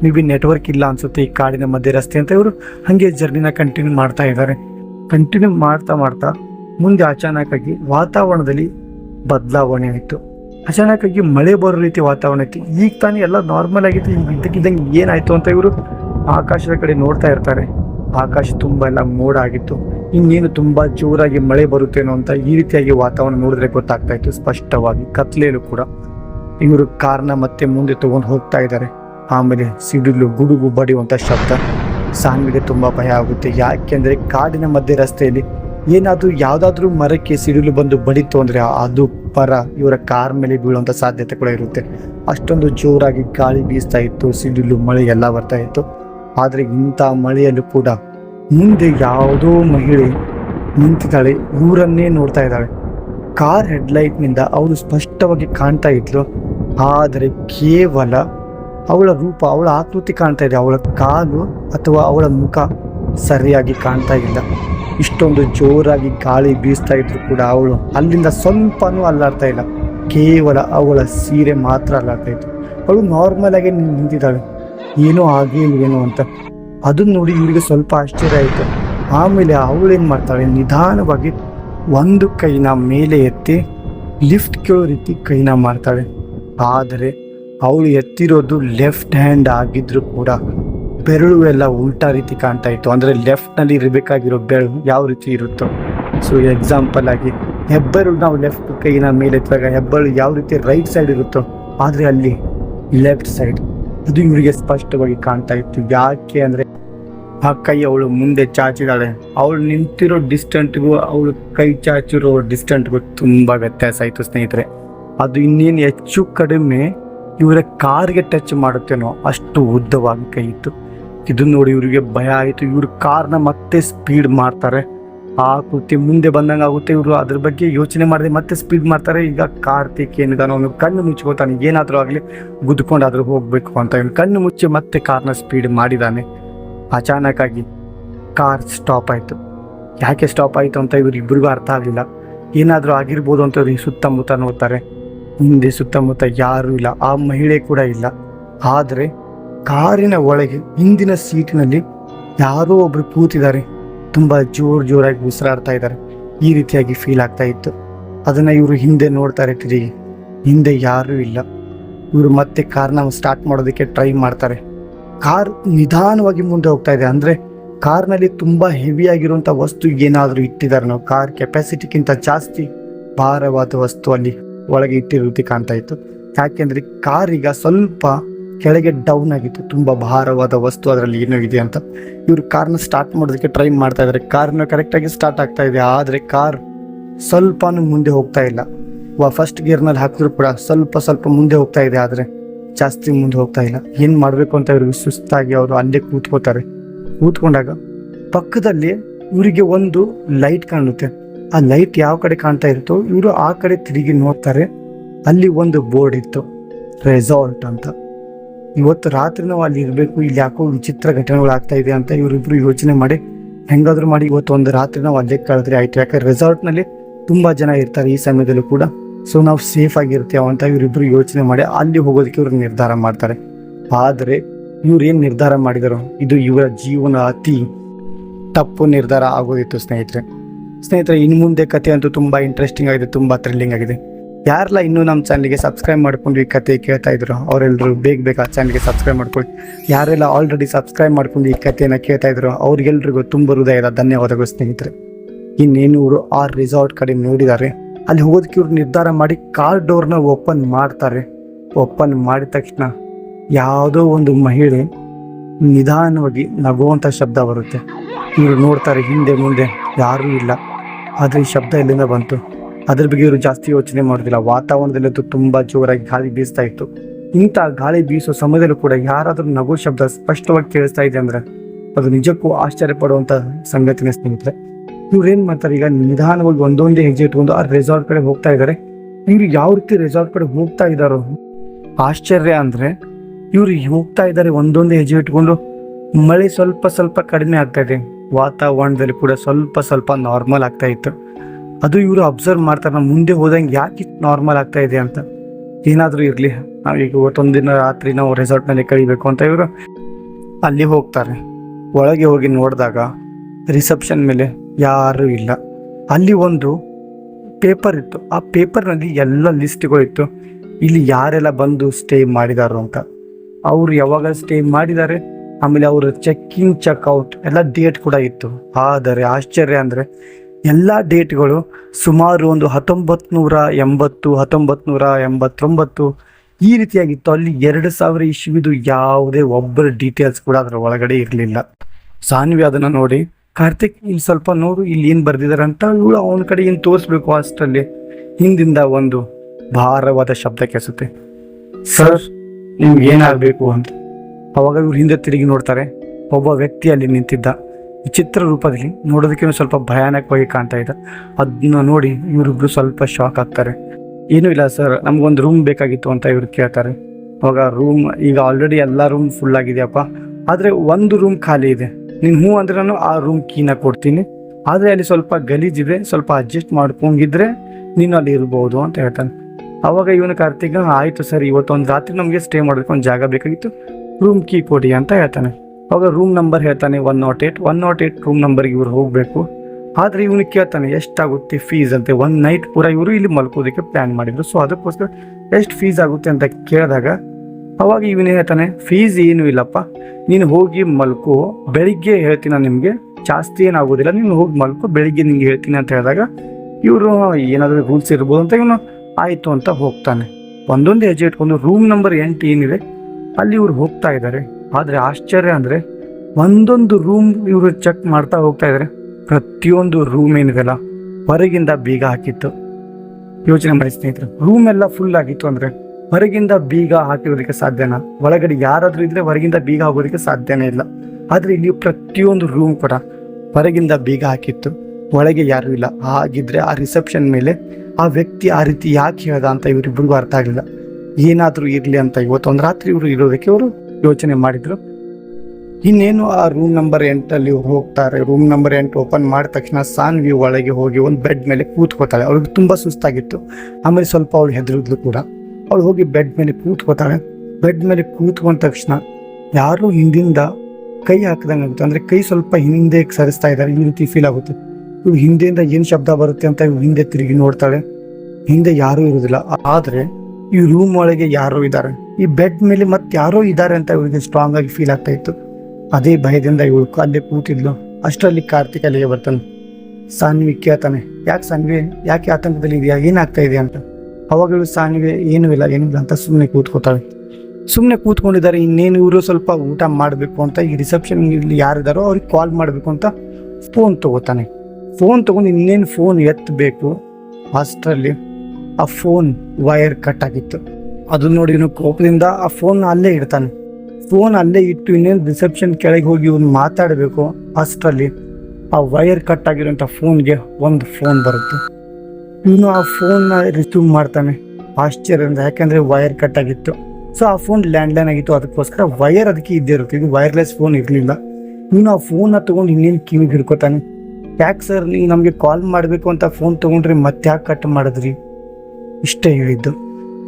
ಮೇ ಬಿ ನೆಟ್ವರ್ಕ್ ಇಲ್ಲ ಅನ್ಸುತ್ತೆ ಈ ಕಾಡಿನ ಮಧ್ಯೆ ರಸ್ತೆ ಅಂತ ಇವರು ಹಾಗೆ ಜರ್ನಿನ ಕಂಟಿನ್ಯೂ ಮಾಡ್ತಾ ಇದ್ದಾರೆ. ಕಂಟಿನ್ಯೂ ಮಾಡ್ತಾ ಮಾಡ್ತಾ ಮುಂದೆ ಅಚಾನಕ್ ಆಗಿ ವಾತಾವರಣದಲ್ಲಿ ಬದಲಾವಣೆ ಆಯಿತು. ಅಚಾನಕ್ ಆಗಿ ಮಳೆ ಬರೋ ರೀತಿ ವಾತಾವರಣ ಇತ್ತು ಈಗ ತಾನೇ ಎಲ್ಲ ನಾರ್ಮಲ್ ಆಗಿತ್ತು, ಈಗ ಇದ್ದಕ್ಕಿದ್ದಂಗೆ ಏನಾಯ್ತು ಅಂತ ಇವರು ಆಕಾಶದ ಕಡೆ ನೋಡ್ತಾ ಇರ್ತಾರೆ. ಆಕಾಶ ತುಂಬ ಎಲ್ಲ ಮೋಡ ಆಗಿತ್ತು. ಇನ್ನೇನು ತುಂಬಾ ಜೋರಾಗಿ ಮಳೆ ಬರುತ್ತೇನೋ ಅಂತ ಈ ರೀತಿಯಾಗಿ ವಾತಾವರಣ ನೋಡಿದ್ರೆ ಗೊತ್ತಾಗ್ತಾ ಇತ್ತು, ಸ್ಪಷ್ಟವಾಗಿ ಕತ್ಲೇಲು ಕೂಡ. ಇವರು ಕಾರ್ನ ಮತ್ತೆ ಮುಂದೆ ತಗೊಂಡು ಹೋಗ್ತಾ ಇದ್ದಾರೆ. ಆಮೇಲೆ ಸಿಡಿಲು ಗುಡುಗು ಬಡಿಯುವಂತ ಶಬ್ದ. ಸಾನ್ವಿಗೆ ತುಂಬಾ ಭಯ ಆಗುತ್ತೆ. ಯಾಕೆಂದ್ರೆ ಕಾಡಿನ ಮಧ್ಯೆ ರಸ್ತೆಯಲ್ಲಿ ಏನಾದ್ರೂ ಯಾವುದಾದ್ರೂ ಮರಕ್ಕೆ ಸಿಡಿಲು ಬಂದು ಬಡಿತು ಅಂದ್ರೆ ಅದು ಪರ ಇವರ ಕಾರ್ ಮೇಲೆ ಬೀಳುವಂಥ ಸಾಧ್ಯತೆ ಕೂಡ ಇರುತ್ತೆ. ಅಷ್ಟೊಂದು ಜೋರಾಗಿ ಗಾಳಿ ಬೀಸ್ತಾ ಇತ್ತು, ಸಿಡಿಲು, ಮಳೆ ಎಲ್ಲ ಬರ್ತಾ ಇತ್ತು. ಆದ್ರೆ ಇಂಥ ಮಳೆಯಲ್ಲೂ ಕೂಡ ಮುಂದೆ ಯಾವುದೋ ಮಹಿಳೆ ನಿಂತಿದ್ದಾಳೆ ಊರನ್ನೇ ನೋಡ್ತಾ ಇದ್ದಾಳೆ. ಕಾರ್ ಹೆಡ್ಲೈಟ್ನಿಂದ ಅವಳು ಸ್ಪಷ್ಟವಾಗಿ ಕಾಣ್ತಾ ಇದ್ಲು ಆದರೆ ಕೇವಲ ಅವಳ ರೂಪ, ಅವಳ ಆಕೃತಿ ಕಾಣ್ತಾ ಇದೆ. ಅವಳ ಕಾಲು ಅಥವಾ ಅವಳ ಮುಖ ಸರಿಯಾಗಿ ಕಾಣ್ತಾ ಇಲ್ಲ. ಇಷ್ಟೊಂದು ಜೋರಾಗಿ ಗಾಳಿ ಬೀಸ್ತಾ ಇದ್ರು ಕೂಡ ಅವಳು ಅಲ್ಲಿಂದ ಸ್ವಲ್ಪನೂ ಅಲ್ಲಾಡ್ತಾ ಇಲ್ಲ. ಕೇವಲ ಅವಳ ಸೀರೆ ಮಾತ್ರ ಅಲ್ಲಾಡ್ತಾ ಇತ್ತು. ಅವಳು ನಾರ್ಮಲ್ ಆಗಿ ನಿಂತಿದ್ದಾಳೆ. ಏನೋ ಆಗಿಲ್ವೇನೋ ಅಂತ. ಅದನ್ನ ನೋಡಿ ಇವರಿಗೆ ಸ್ವಲ್ಪ ಆಶ್ಚರ್ಯ ಆಯಿತು. ಆಮೇಲೆ ಅವಳೇನು ಮಾಡ್ತಾಳೆ? ನಿಧಾನವಾಗಿ ಒಂದು ಕೈನ ಮೇಲೆ ಎತ್ತಿ ಲಿಫ್ಟ್ ಕೇಳೋ ರೀತಿ ಕೈನ ಮಾಡ್ತಾಳೆ. ಆದರೆ ಅವಳು ಎತ್ತಿರೋದು ಲೆಫ್ಟ್ ಹ್ಯಾಂಡ್ ಆಗಿದ್ರು ಕೂಡ ಬೆರಳು ಎಲ್ಲ ಉಲ್ಟಾ ರೀತಿ ಕಾಣ್ತಾ ಇತ್ತು. ಅಂದರೆ ಲೆಫ್ಟ್ನಲ್ಲಿ ಇರಬೇಕಾಗಿರೋ ಬೆರಳು ಯಾವ ರೀತಿ ಇರುತ್ತೋ. ಸೊ ಎಕ್ಸಾಂಪಲ್ ಆಗಿ ಹೆಬ್ಬರು ನಾವು ಲೆಫ್ಟ್ ಕೈನ ಮೇಲೆ ಎತ್ತಾಗ ಹೆಬ್ಬರು ಯಾವ ರೀತಿ ರೈಟ್ ಸೈಡ್ ಇರುತ್ತೋ, ಆದರೆ ಅಲ್ಲಿ ಲೆಫ್ಟ್ ಸೈಡ್ ಅದು ಇವರಿಗೆ ಸ್ಪಷ್ಟವಾಗಿ ಕಾಣ್ತಾ ಇತ್ತು. ಯಾಕೆ ಅಂದರೆ ಆ ಕೈ ಅವಳು ಮುಂದೆ ಚಾಚಿದಾಳೆ. ಅವಳು ನಿಂತಿರೋ ಡಿಸ್ಟೆಂಟ್ಗೂ ಅವಳು ಕೈ ಚಾಚಿರೋ ಡಿಸ್ಟೆಂಟ್ಗೂ ತುಂಬ ವ್ಯತ್ಯಾಸ ಆಯಿತು ಸ್ನೇಹಿತರೆ. ಅದು ಇನ್ನೇನು ಹೆಚ್ಚು ಕಡಿಮೆ ಇವರ ಕಾರ್ಗೆ ಟಚ್ ಮಾಡುತ್ತೇನೋ ಅಷ್ಟು ಉದ್ದವಾಗಿ ಕೈ ಇತ್ತು. ಇದು ನೋಡಿ ಇವರಿಗೆ ಭಯ ಆಯಿತು. ಇವರು ಕಾರ್ನ ಮತ್ತೆ ಸ್ಪೀಡ್ ಮಾಡ್ತಾರೆ. ಆ ಕೃತಿ ಮುಂದೆ ಬಂದಂಗೆ ಆಗುತ್ತೆ. ಇವರು ಅದ್ರ ಬಗ್ಗೆ ಯೋಚನೆ ಮಾಡದೆ ಮತ್ತೆ ಸ್ಪೀಡ್ ಮಾಡ್ತಾರೆ. ಈಗ ಕಾರ್ತಿಕ್ ಏನಿದಾನೋ ಅವನು ಕಣ್ಣು ಮುಚ್ಕೋತಾನೆ. ಏನಾದರೂ ಆಗಲಿ ಗುದ್ಕೊಂಡಾದ್ರೂ ಹೋಗಬೇಕು ಅಂತ ಇವನು ಕಣ್ಣು ಮುಚ್ಚಿ ಮತ್ತೆ ಕಾರ್ನ ಸ್ಪೀಡ್ ಮಾಡಿದ್ದಾನೆ ಅಚಾನಕ್ ಕಾರ್ ಸ್ಟಾಪ್ ಆಯಿತು. ಯಾಕೆ ಸ್ಟಾಪ್ ಆಯಿತು ಅಂತ ಇವ್ರಿಬ್ರಿಗೂ ಅರ್ಥ ಆಗಲಿಲ್ಲ. ಏನಾದರೂ ಆಗಿರ್ಬೋದು ಅಂತ ಇವ್ರಿಗೆ ಸುತ್ತಮುತ್ತ ನೋಡ್ತಾರೆ. ಹಿಂದೆ ಸುತ್ತಮುತ್ತ ಯಾರೂ ಇಲ್ಲ. ಆ ಮಹಿಳೆ ಕೂಡ ಇಲ್ಲ. ಆದರೆ ಕಾರಿನ ಒಳಗೆ ಹಿಂದಿನ ಸೀಟಿನಲ್ಲಿ ಯಾರೋ ಒಬ್ರು ಕೂತಿದ್ದಾರೆ. ತುಂಬ ಜೋರು ಜೋರಾಗಿ ಉಸಿರಾಡ್ತಾ ಇದ್ದಾರೆ. ಈ ರೀತಿಯಾಗಿ ಫೀಲ್ ಆಗ್ತಾ ಇತ್ತು. ಅದನ್ನ ಇವರು ಹಿಂದೆ ನೋಡ್ತಾರೆ ತಿರುಗಿ ಹಿಂದೆ ಯಾರೂ ಇಲ್ಲ. ಇವರು ಮತ್ತೆ ಕಾರ್ನ ಸ್ಟಾರ್ಟ್ ಮಾಡೋದಕ್ಕೆ ಟ್ರೈ ಮಾಡ್ತಾರೆ. ಕಾರ್ ನಿಧಾನವಾಗಿ ಮುಂದೆ ಹೋಗ್ತಾ ಇದೆ. ಅಂದ್ರೆ ಕಾರ್ನಲ್ಲಿ ತುಂಬಾ ಹೆವಿ ಆಗಿರುವಂತ ವಸ್ತು ಏನಾದರೂ ಇಟ್ಟಿದ್ದಾರೆ. ನಾವು ಕಾರ್ ಕೆಪಾಸಿಟಿಗಿಂತ ಜಾಸ್ತಿ ಭಾರವಾದ ವಸ್ತು ಅಲ್ಲಿ ಒಳಗೆ ಇಟ್ಟಿರೋ ರೀತಿ ಕಾಣ್ತಾ ಇತ್ತು. ಯಾಕೆಂದ್ರೆ ಕಾರ್ ಈಗ ಸ್ವಲ್ಪ ಕೆಳಗೆ ಡೌನ್ ಆಗಿತ್ತು. ತುಂಬ ಭಾರವಾದ ವಸ್ತು ಅದರಲ್ಲಿ ಏನೋ ಇದೆ ಅಂತ. ಇವರು ಕಾರ್ನ ಸ್ಟಾರ್ಟ್ ಮಾಡೋದಕ್ಕೆ ಟ್ರೈ ಮಾಡ್ತಾ ಇದ್ದಾರೆ ಕಾರ್ನ ಕರೆಕ್ಟಾಗಿ ಸ್ಟಾರ್ಟ್ ಆಗ್ತಾ ಇದೆ. ಆದರೆ ಕಾರ್ ಸ್ವಲ್ಪನೂ ಮುಂದೆ ಹೋಗ್ತಾ ಇಲ್ಲ. ಫಸ್ಟ್ ಗೇರ್ನಲ್ಲಿ ಹಾಕಿದ್ರು ಕೂಡ ಸ್ವಲ್ಪ ಸ್ವಲ್ಪ ಮುಂದೆ ಹೋಗ್ತಾ ಇದೆ. ಆದರೆ ಜಾಸ್ತಿ ಮುಂದೆ ಹೋಗ್ತಾ ಇಲ್ಲ. ಏನು ಮಾಡಬೇಕು ಅಂತ ಇವ್ರಿಗೆ ಸುಸ್ತಾಗಿ ಅವರು ಅಲ್ಲೇ ಕೂತ್ಕೋತಾರೆ. ಕೂತ್ಕೊಂಡಾಗ ಪಕ್ಕದಲ್ಲಿ ಇವರಿಗೆ ಒಂದು ಲೈಟ್ ಕಾಣುತ್ತೆ. ಆ ಲೈಟ್ ಯಾವ ಕಡೆ ಕಾಣ್ತಾ ಇರುತ್ತೋ ಇವರು ಆ ಕಡೆ ತಿರುಗಿ ನೋಡ್ತಾರೆ. ಅಲ್ಲಿ ಒಂದು ಬೋರ್ಡ್ ಇತ್ತು. ರೆಸಾರ್ಟ್ ಅಂತ. ಇವತ್ತು ರಾತ್ರಿ ನಾವು ಅಲ್ಲಿ ಇರಬೇಕು, ಇಲ್ಲಿ ಯಾಕೋ ವಿಚಿತ್ರ ಘಟನೆಗಳು ಇದೆ ಅಂತ ಇವರಿಬ್ರು ಯೋಚನೆ ಮಾಡಿ, ಹೆಂಗಾದ್ರೂ ಮಾಡಿ ಇವತ್ತು ಒಂದು ರಾತ್ರಿ ನಾವು ಅಲ್ಲೇ ಕಳೆದ್ರೆ ಆಯ್ತು. ಯಾಕಂದ್ರೆ ರೆಸಾರ್ಟ್ನಲ್ಲಿ ತುಂಬಾ ಜನ ಇರ್ತಾರೆ ಈ ಸಮಯದಲ್ಲೂ ಕೂಡ. ಸೊ ನಾವು ಸೇಫ್ ಆಗಿರ್ತೀವ ಅಂತ ಇವರಿಬ್ರು ಯೋಚನೆ ಮಾಡಿ ಅಲ್ಲಿ ಹೋಗೋದಕ್ಕೆ ಇವ್ರು ನಿರ್ಧಾರ ಮಾಡ್ತಾರೆ. ಆದರೆ ಇವ್ರು ಏನ್ ನಿರ್ಧಾರ ಮಾಡಿದರು, ಇದು ಇವರ ಜೀವನ ಅತಿ ತಪ್ಪು ನಿರ್ಧಾರ ಆಗೋದಿತ್ತು ಸ್ನೇಹಿತರೆ. ಸ್ನೇಹಿತರೆ, ಇನ್ನು ಮುಂದೆ ಕತೆ ಅಂತೂ ತುಂಬಾ ಇಂಟ್ರೆಸ್ಟಿಂಗ್ ಆಗಿದೆ, ತುಂಬಾ ಥ್ರಿಲ್ಲಿಂಗ್ ಆಗಿದೆ. ಯಾರೆಲ್ಲ ಇನ್ನೂ ನಮ್ಮ ಚಾನಲ್ಗೆ ಸಬ್ಸ್ಕ್ರೈಬ್ ಮಾಡ್ಕೊಂಡು ಈ ಕತೆ ಕೇಳ್ತಾ ಇದ್ರು ಅವರೆಲ್ಲರೂ ಬೇಗ ಬೇಗ ಆ ಚಾನಲ್ಗೆ ಸಬ್ಸ್ಕ್ರೈಬ್ ಮಾಡ್ಕೊಳ್ಳಿ. ಯಾರೆಲ್ಲ ಆಲ್ರೆಡಿ ಸಬ್ಸ್ಕ್ರೈಬ್ ಮಾಡ್ಕೊಂಡು ಈ ಕಥೆಯನ್ನು ಕೇಳ್ತಾ ಇದ್ರು ಅವ್ರಿಗೆಲ್ರಿಗೂ ತುಂಬ ಹೃದಯದ ಧನ್ಯವಾದಗಳು ಸ್ನೇಹಿತರೆ. ಇನ್ನೇನು ಇವರು ಆ ರಿಸಾರ್ಟ್ ಕಡೆ ನೋಡಿದ್ದಾರೆ ಅಲ್ಲಿ ಹೋಗೋದಕ್ಕೆ ಇವ್ರು ನಿರ್ಧಾರ ಮಾಡಿ ಕಾರ್ ಡೋರ್ನ ಓಪನ್ ಮಾಡ್ತಾರೆ. ಓಪನ್ ಮಾಡಿದ ತಕ್ಷಣ ಯಾವುದೋ ಒಂದು ಮಹಿಳೆ ನಿಧಾನವಾಗಿ ನಗುವಂಥ ಶಬ್ದ ಬರುತ್ತೆ. ಇವರು ನೋಡ್ತಾರೆ ಹಿಂದೆ ಮುಂದೆ ಯಾರೂ ಇಲ್ಲ. ಆದರೆ ಈ ಶಬ್ದ ಎಲ್ಲಿಂದ ಬಂತು? ಅದ್ರ ಬಗ್ಗೆ ಇವರು ಜಾಸ್ತಿ ಯೋಚನೆ ಮಾಡೋದಿಲ್ಲ. ವಾತಾವರಣದಲ್ಲಂತೂ ತುಂಬ ಜೋರಾಗಿ ಗಾಳಿ ಬೀಸ್ತಾ ಇತ್ತು. ಇಂಥ ಗಾಳಿ ಬೀಸೋ ಸಮಯದಲ್ಲೂ ಕೂಡ ಯಾರಾದರೂ ನಗು ಶಬ್ದ ಸ್ಪಷ್ಟವಾಗಿ ಕೇಳಿಸ್ತಾ ಇದೆ ಅಂದ್ರೆ ಅದು ನಿಜಕ್ಕೂ ಆಶ್ಚರ್ಯ ಪಡುವಂತ ಸಂಗತಿನ ಸ್ನೇಹಿತರೆ. ಇವ್ರು ಏನ್ ಮಾಡ್ತಾರೆ ಈಗ ನಿಧಾನವಾಗಿ ಒಂದೊಂದೇ ಹೆಜ್ಜೆ ಇಟ್ಕೊಂಡು ಆ ರೆಸಾರ್ಟ್ ಕಡೆ ಹೋಗ್ತಾ ಇದ್ದಾರೆ ಇವ್ರು ಯಾವ ರೀತಿ ರೆಸಾರ್ಟ್ ಕಡೆ ಹೋಗ್ತಾ ಇದ್ದಾರೋ ಆಶ್ಚರ್ಯ ಅಂದ್ರೆ ಇವ್ರು ಹೋಗ್ತಾ ಇದ್ದಾರೆ ಒಂದೊಂದೇ ಹೆಜ್ಜೆ ಇಟ್ಕೊಂಡು ಮಳೆ ಸ್ವಲ್ಪ ಸ್ವಲ್ಪ ಕಡಿಮೆ ಆಗ್ತಾ ಇದೆ. ವಾತಾವರಣದಲ್ಲಿ ಕೂಡ ಸ್ವಲ್ಪ ಸ್ವಲ್ಪ ನಾರ್ಮಲ್ ಆಗ್ತಾ ಇತ್ತು. ಅದು ಇವರು ಅಬ್ಸರ್ವ್ ಮಾಡ್ತಾರೆ, ನಾವು ಮುಂದೆ ಹೋದಂಗೆ ಯಾಕೆ ನಾರ್ಮಲ್ ಆಗ್ತಾ ಇದೆ ಅಂತ. ಏನಾದರೂ ಇರಲಿ ಈಗ ಇವತ್ತೊಂದು ದಿನ ರಾತ್ರಿ ನಾವು ರೆಸಾರ್ಟ್ನಲ್ಲಿ ಕಳಿಬೇಕು ಅಂತ ಇವರು ಅಲ್ಲಿ ಹೋಗ್ತಾರೆ. ಒಳಗೆ ಹೋಗಿ ನೋಡಿದಾಗ ರಿಸೆಪ್ಷನ್ ಮೇಲೆ ಯಾರೂ ಇಲ್ಲ. ಅಲ್ಲಿ ಒಂದು ಪೇಪರ್ ಇತ್ತು. ಆ ಪೇಪರ್ನಲ್ಲಿ ಎಲ್ಲ ಲಿಸ್ಟ್ಗಳು ಇತ್ತು. ಇಲ್ಲಿ ಯಾರೆಲ್ಲ ಬಂದು ಸ್ಟೇ ಮಾಡಿದಾರು ಅಂತ. ಅವರು ಯಾವಾಗ ಸ್ಟೇ ಮಾಡಿದ್ದಾರೆ, ಆಮೇಲೆ ಅವರು ಚೆಕ್ ಇನ್ ಚೆಕ್ ಔಟ್ ಎಲ್ಲ ಡೇಟ್ ಕೂಡ ಇತ್ತು. ಆದರೆ, ಆಶ್ಚರ್ಯ ಅಂದರೆ ಎಲ್ಲ ಡೇಟ್ಗಳು ಸುಮಾರು ಒಂದು ಹತ್ತೊಂಬತ್ತು ನೂರ ಎಂಬತ್ತು ಹತ್ತೊಂಬತ್ತು ನೂರ ಎಂಬತ್ತೊಂಬತ್ತು, ಈ ರೀತಿಯಾಗಿತ್ತು. ಅಲ್ಲಿ ಎರಡು ಸಾವಿರ ಇಶ್ವಿದು ಯಾವುದೇ ಒಬ್ಬರ ಡೀಟೇಲ್ಸ್ ಕೂಡ ಅದರ ಒಳಗಡೆ ಇರಲಿಲ್ಲ. ಸಾನ್ವಿ ಅದನ್ನು ನೋಡಿ, ಕಾರ್ತಿಕ್ ಇಲ್ಲಿ ಸ್ವಲ್ಪ ನೋಡು ಇಲ್ಲಿ ಏನು ಬರೆದಿದ್ದಾರೆ ಅಂತ ಇವಳು ಅವನ ಕಡೆ ಏನು ತೋರಿಸ್ಬೇಕು ಅಷ್ಟರಲ್ಲಿ. ಹಿಂದಿಂದ ಒಂದು ಭಾರವಾದ ಶಬ್ದ ಕೆಸುತ್ತೆ. ಸರ್, ನಿಮ್ಗೆ ಏನಾಗಬೇಕು? ಅಂತ. ಅವಾಗ ಇವ್ರು ಹಿಂದೆ ತಿರುಗಿ ನೋಡ್ತಾರೆ. ಒಬ್ಬ ವ್ಯಕ್ತಿ ಅಲ್ಲಿ ನಿಂತಿದ್ದ. ವಿಚಿತ್ರ ರೂಪದಲ್ಲಿ ನೋಡೋದಕ್ಕೆ ಒಂದ್ ಸ್ವಲ್ಪ ಭಯಾನಕವಾಗಿ ಕಾಣ್ತಾ ಇದೆ. ಅದನ್ನ ನೋಡಿ ಇವರಿಬ್ರು ಸ್ವಲ್ಪ ಶಾಕ್ ಆಗ್ತಾರೆ. ಏನೂ ಇಲ್ಲ ಸರ್ ನಮ್ಗೊಂದು ರೂಮ್ ಬೇಕಾಗಿತ್ತು ಅಂತ ಇವ್ರು ಕೇಳ್ತಾರೆ. ಅವಾಗ ರೂಮ್ ಈಗ ಆಲ್ರೆಡಿ ಎಲ್ಲ ರೂಮ್ ಫುಲ್ ಆಗಿದೆಯಪ್ಪ. ಆದರೆ ಒಂದು ರೂಮ್ ಖಾಲಿ ಇದೆ. ನೀನು ಹ್ಞೂ ಅಂದ್ರೆ ನಾನು ಆ ರೂಮ್ ಕೀನ ಕೊಡ್ತೀನಿ. ಆದರೆ ಅಲ್ಲಿ ಸ್ವಲ್ಪ ಗಲೀಜಿದೆ ಸ್ವಲ್ಪ ಅಡ್ಜಸ್ಟ್ ಮಾಡ್ಕೊಂಡಿದ್ರೆ ನೀನು ಅಲ್ಲಿ ಇರ್ಬೋದು ಅಂತ ಹೇಳ್ತಾನೆ. ಅವಾಗ ಇವನು ಕಾರ್ತಿಕ್ ಆಯಿತು ಸರ್ ಇವತ್ತೊಂದು ರಾತ್ರಿ ನಮಗೆ ಸ್ಟೇ ಮಾಡೋದಕ್ಕೆ ಒಂದು ಜಾಗ ಬೇಕಾಗಿತ್ತು. ರೂಮ್ ಕೀ ಕೊಡಿ ಅಂತ ಹೇಳ್ತಾನೆ. ಅವಾಗ ರೂಮ್ ನಂಬರ್ ಹೇಳ್ತಾನೆ one nought eight one nought eight room ನಂಬರ್ಗೆ ಇವ್ರು ಹೋಗಬೇಕು. ಆದರೆ ಇವನು ಕೇಳ್ತಾನೆ, ಎಷ್ಟಾಗುತ್ತೆ ಫೀಸ್ ಅಂತೆ. ಒನ್ ನೈಟ್ ಪೂರ ಇವರು ಇಲ್ಲಿ ಮಲ್ಕೋದಕ್ಕೆ ಪ್ಲ್ಯಾನ್ ಮಾಡಿದ್ರು. ಸೊ ಅದಕ್ಕೋಸ್ಕರ ಎಷ್ಟು ಫೀಸ್ ಆಗುತ್ತೆ ಅಂತ ಕೇಳಿದಾಗ, ಅವಾಗ ಇವನು ಹೇಳ್ತಾನೆ ಫೀಸ್ ಏನೂ ಇಲ್ಲಪ್ಪ. ನೀನು ಹೋಗಿ ಮಲ್ಕೋ. ಬೆಳಿಗ್ಗೆ ಹೇಳ್ತೀನಿ ನಿಮಗೆ. ಜಾಸ್ತಿ ಏನಾಗೋದಿಲ್ಲ ನೀನು ಹೋಗಿ ಮಲ್ಕೋ. ಬೆಳಿಗ್ಗೆ ನಿಂಗೆ ಹೇಳ್ತೀನಿ ಅಂತ ಹೇಳಿದಾಗ ಇವರು ಏನಾದರೂ ರೂಲ್ಸ್ ಇರ್ಬೋದು ಅಂತ ಇವನು ಆಯಿತು ಅಂತ ಹೋಗ್ತಾನೆ. ಒಂದೊಂದು ಹೆಜ್ಜೆ ಇಟ್ಕೊಂಡು ರೂಮ್ ನಂಬರ್ ಎಂಟು ಏನಿದೆ, ಅಲ್ಲಿ ಇವ್ರು ಹೋಗ್ತಾ ಇದ್ದಾರೆ. ಆದರೆ ಆಶ್ಚರ್ಯ ಅಂದರೆ ಒಂದೊಂದು ರೂಮ್ ಇವರು ಚೆಕ್ ಮಾಡ್ತಾ ಹೋಗ್ತಾ ಇದ್ದಾರೆ ಪ್ರತಿಯೊಂದು ರೂಮ್ ಏನಿದೆಲ್ಲ ಹೊರಗಿಂದ ಬೀಗ ಹಾಕಿತ್ತು. ಯೋಚನೆ ಮಾಡಿ ಸ್ನೇಹಿತರೆ ರೂಮ್ ಎಲ್ಲ ಫುಲ್ ಆಗಿತ್ತು ಅಂದ್ರೆ ಹೊರಗಿಂದ ಬೀಗ ಹಾಕಿರೋದಕ್ಕೆ ಸಾಧ್ಯನಾ? ಒಳಗಡೆ ಯಾರಾದರೂ ಇದ್ರೆ ಹೊರಗಿಂದ ಬೀಗ ಆಗೋದಕ್ಕೆ ಸಾಧ್ಯನೇ ಇಲ್ಲ. ಆದರೆ ಇಲ್ಲಿ ಪ್ರತಿಯೊಂದು ರೂಮ್ ಕೂಡ ಹೊರಗಿಂದ ಬೀಗ ಹಾಕಿತ್ತು. ಒಳಗೆ ಯಾರು ಇಲ್ಲ. ಹಾಗಿದ್ರೆ ಆ ರಿಸೆಪ್ಷನ್ ಮೇಲೆ ಆ ವ್ಯಕ್ತಿ ಆ ರೀತಿ ಯಾಕೆ ಹೇಳ್ದ ಅಂತ ಇವರಿಬ್ಬರಿಗೂ ಅರ್ಥ ಆಗಲಿಲ್ಲ. ಏನಾದರೂ ಇರ್ಲಿ ಅಂತ ಇವತ್ತೊಂದು ರಾತ್ರಿ ಇವರು ಇರೋದಕ್ಕೆ ಅವರು ಯೋಚನೆ ಮಾಡಿದ್ರು. ಇನ್ನೇನು ಆ ರೂಮ್ ನಂಬರ್ ಎಂಟಲ್ಲಿ ಹೋಗ್ತಾರೆ ರೂಮ್ ನಂಬರ್ ಎಂಟು ಓಪನ್ ಮಾಡಿದ ತಕ್ಷಣ ಸಾನ್ವಿ ಒಳಗೆ ಹೋಗಿ ಒಂದು ಬೆಡ್ ಮೇಲೆ ಕೂತ್ಕೋತಾಳೆ. ಅವ್ಳಿಗೆ ತುಂಬಾ ಸುಸ್ತಾಗಿತ್ತು. ಆಮೇಲೆ ಸ್ವಲ್ಪ ಅವಳು ಹೆದರಿದ್ಲು ಕೂಡ. ಅವಳು ಹೋಗಿ ಬೆಡ್ ಮೇಲೆ ಕೂತ್ಕೋತಾಳೆ. ಬೆಡ್ ಮೇಲೆ ಕೂತ್ಕೊಂಡ ತಕ್ಷಣ ಯಾರು ಹಿಂದಿಂದ ಕೈ ಹಾಕಿದಂಗೆ ಆಗುತ್ತೆ. ಅಂದ್ರೆ ಕೈ ಸ್ವಲ್ಪ ಹಿಂದೆ ಸರಿಸ್ತಾ ಇದ್ದಾರೆ. ಈ ರೀತಿ ಫೀಲ್ ಆಗುತ್ತೆ. ಇವು ಹಿಂದೆಯಿಂದ ಏನು ಶಬ್ದ ಬರುತ್ತೆ ಅಂತ ಇವ್ ಹಿಂದೆ ತಿರುಗಿ ನೋಡ್ತಾಳೆ. ಹಿಂದೆ ಯಾರೂ ಇರುವುದಿಲ್ಲ. ಆದ್ರೆ ಈ ರೂಮ್ ಒಳಗೆ ಯಾರೋ ಇದ್ದಾರೆ. ಈ ಬೆಡ್ ಮೇಲೆ ಮತ್ತೆ ಯಾರೋ ಇದ್ದಾರೆ ಅಂತ ಇವಳಿಗೆ ಸ್ಟ್ರಾಂಗ್ ಆಗಿ ಫೀಲ್ ಆಗ್ತಾ ಇತ್ತು. ಅದೇ ಭಯದಿಂದ ಇವಳು ಅಲ್ಲೇ ಕೂತಿದ್ಲು. ಅಷ್ಟರಲ್ಲಿ ಕಾರ್ತಿಕ್ ಅಲ್ಲಿಗೆ ಬರ್ತಾನೆ. ಸಾನ್ವಿ ಕೇಳ್ತಾನೆ ಯಾಕೆ ಸಾನ್ವಿ, ಯಾಕೆ ಆತಂಕದಲ್ಲಿ ಇದೆಯಾ? ಏನಾಗ್ತಾ ಇದೆ ಅಂತ. ಅವಾಗ ಇವಳು ಸಾನ್ವಿ ಏನೂ ಇಲ್ಲ ಏನಿಲ್ಲ ಅಂತ ಸುಮ್ಮನೆ ಕೂತ್ಕೋತಾಳೆ ಸುಮ್ಮನೆ ಕೂತ್ಕೊಂಡಿದ್ದಾರೆ, ಇನ್ನೇನು ಇವರು ಸ್ವಲ್ಪ ಊಟ ಮಾಡಬೇಕು ಅಂತ ಈ ರಿಸೆಪ್ಷನ್ ಇಲ್ಲಿ ಯಾರಿದಾರೋ ಅವ್ರಿಗೆ ಕಾಲ್ ಮಾಡಬೇಕು ಅಂತ ಫೋನ್ ತಗೋತಾನೆ. ಫೋನ್ ತಗೊಂಡು ಇನ್ನೇನು ಫೋನ್ ಎತ್ತಬೇಕು ಅಷ್ಟರಲ್ಲಿ ಆ ಫೋನ್ ವೈರ್ ಕಟ್ ಆಗಿತ್ತು. ಅದನ್ನ ನೋಡಿ ಕೋಪದಿಂದ ಆ ಫೋನ್ ಅಲ್ಲೇ ಇಡ್ತಾನೆ. ಫೋನ್ ಅಲ್ಲೇ ಇಟ್ಟು ಇನ್ನೇನು ರಿಸೆಪ್ಷನ್ ಕೆಳಗೆ ಹೋಗಿ ಇವನು ಮಾತಾಡಬೇಕು ಅಷ್ಟರಲ್ಲಿ ಆ ವೈರ್ ಕಟ್ ಆಗಿರೋಂಥ ಫೋನ್ಗೆ ಒಂದು ಫೋನ್ ಬರುತ್ತೆ. ಇವನು ಆ ಫೋನ್ನ ರಿಸೀವ್ ಮಾಡ್ತಾನೆ. ಆಶ್ಚರ್ಯದಿಂದ, ಯಾಕಂದ್ರೆ ವೈರ್ ಕಟ್ ಆಗಿತ್ತು. ಸೊ ಆ ಫೋನ್ ಲ್ಯಾಂಡ್ಲೈನ್ ಆಗಿತ್ತು. ಅದಕ್ಕೋಸ್ಕರ ವೈರ್ ಅದಕ್ಕೆ ಇದ್ದೇ ಇರುತ್ತೆ. ಇದು ವೈರ್ಲೆಸ್ ಫೋನ್ ಇರಲಿಲ್ಲ. ಇವನು ಆ ಫೋನ್ನ ತಗೊಂಡು ಇನ್ನೇನು ಕಿವಿಗೆ ಹಿಡ್ಕೋತಾನೆ. ಯಾಕೆ ಸರ್ ನೀವು ನಮಗೆ ಕಾಲ್ ಮಾಡಬೇಕು ಅಂತ ಫೋನ್ ತೊಗೊಂಡ್ರಿ ಮತ್ತೆ ಯಾಕೆ ಕಟ್ ಮಾಡಿದ್ರಿ? ಇಷ್ಟೇ ಹೇಳಿದ್ದು.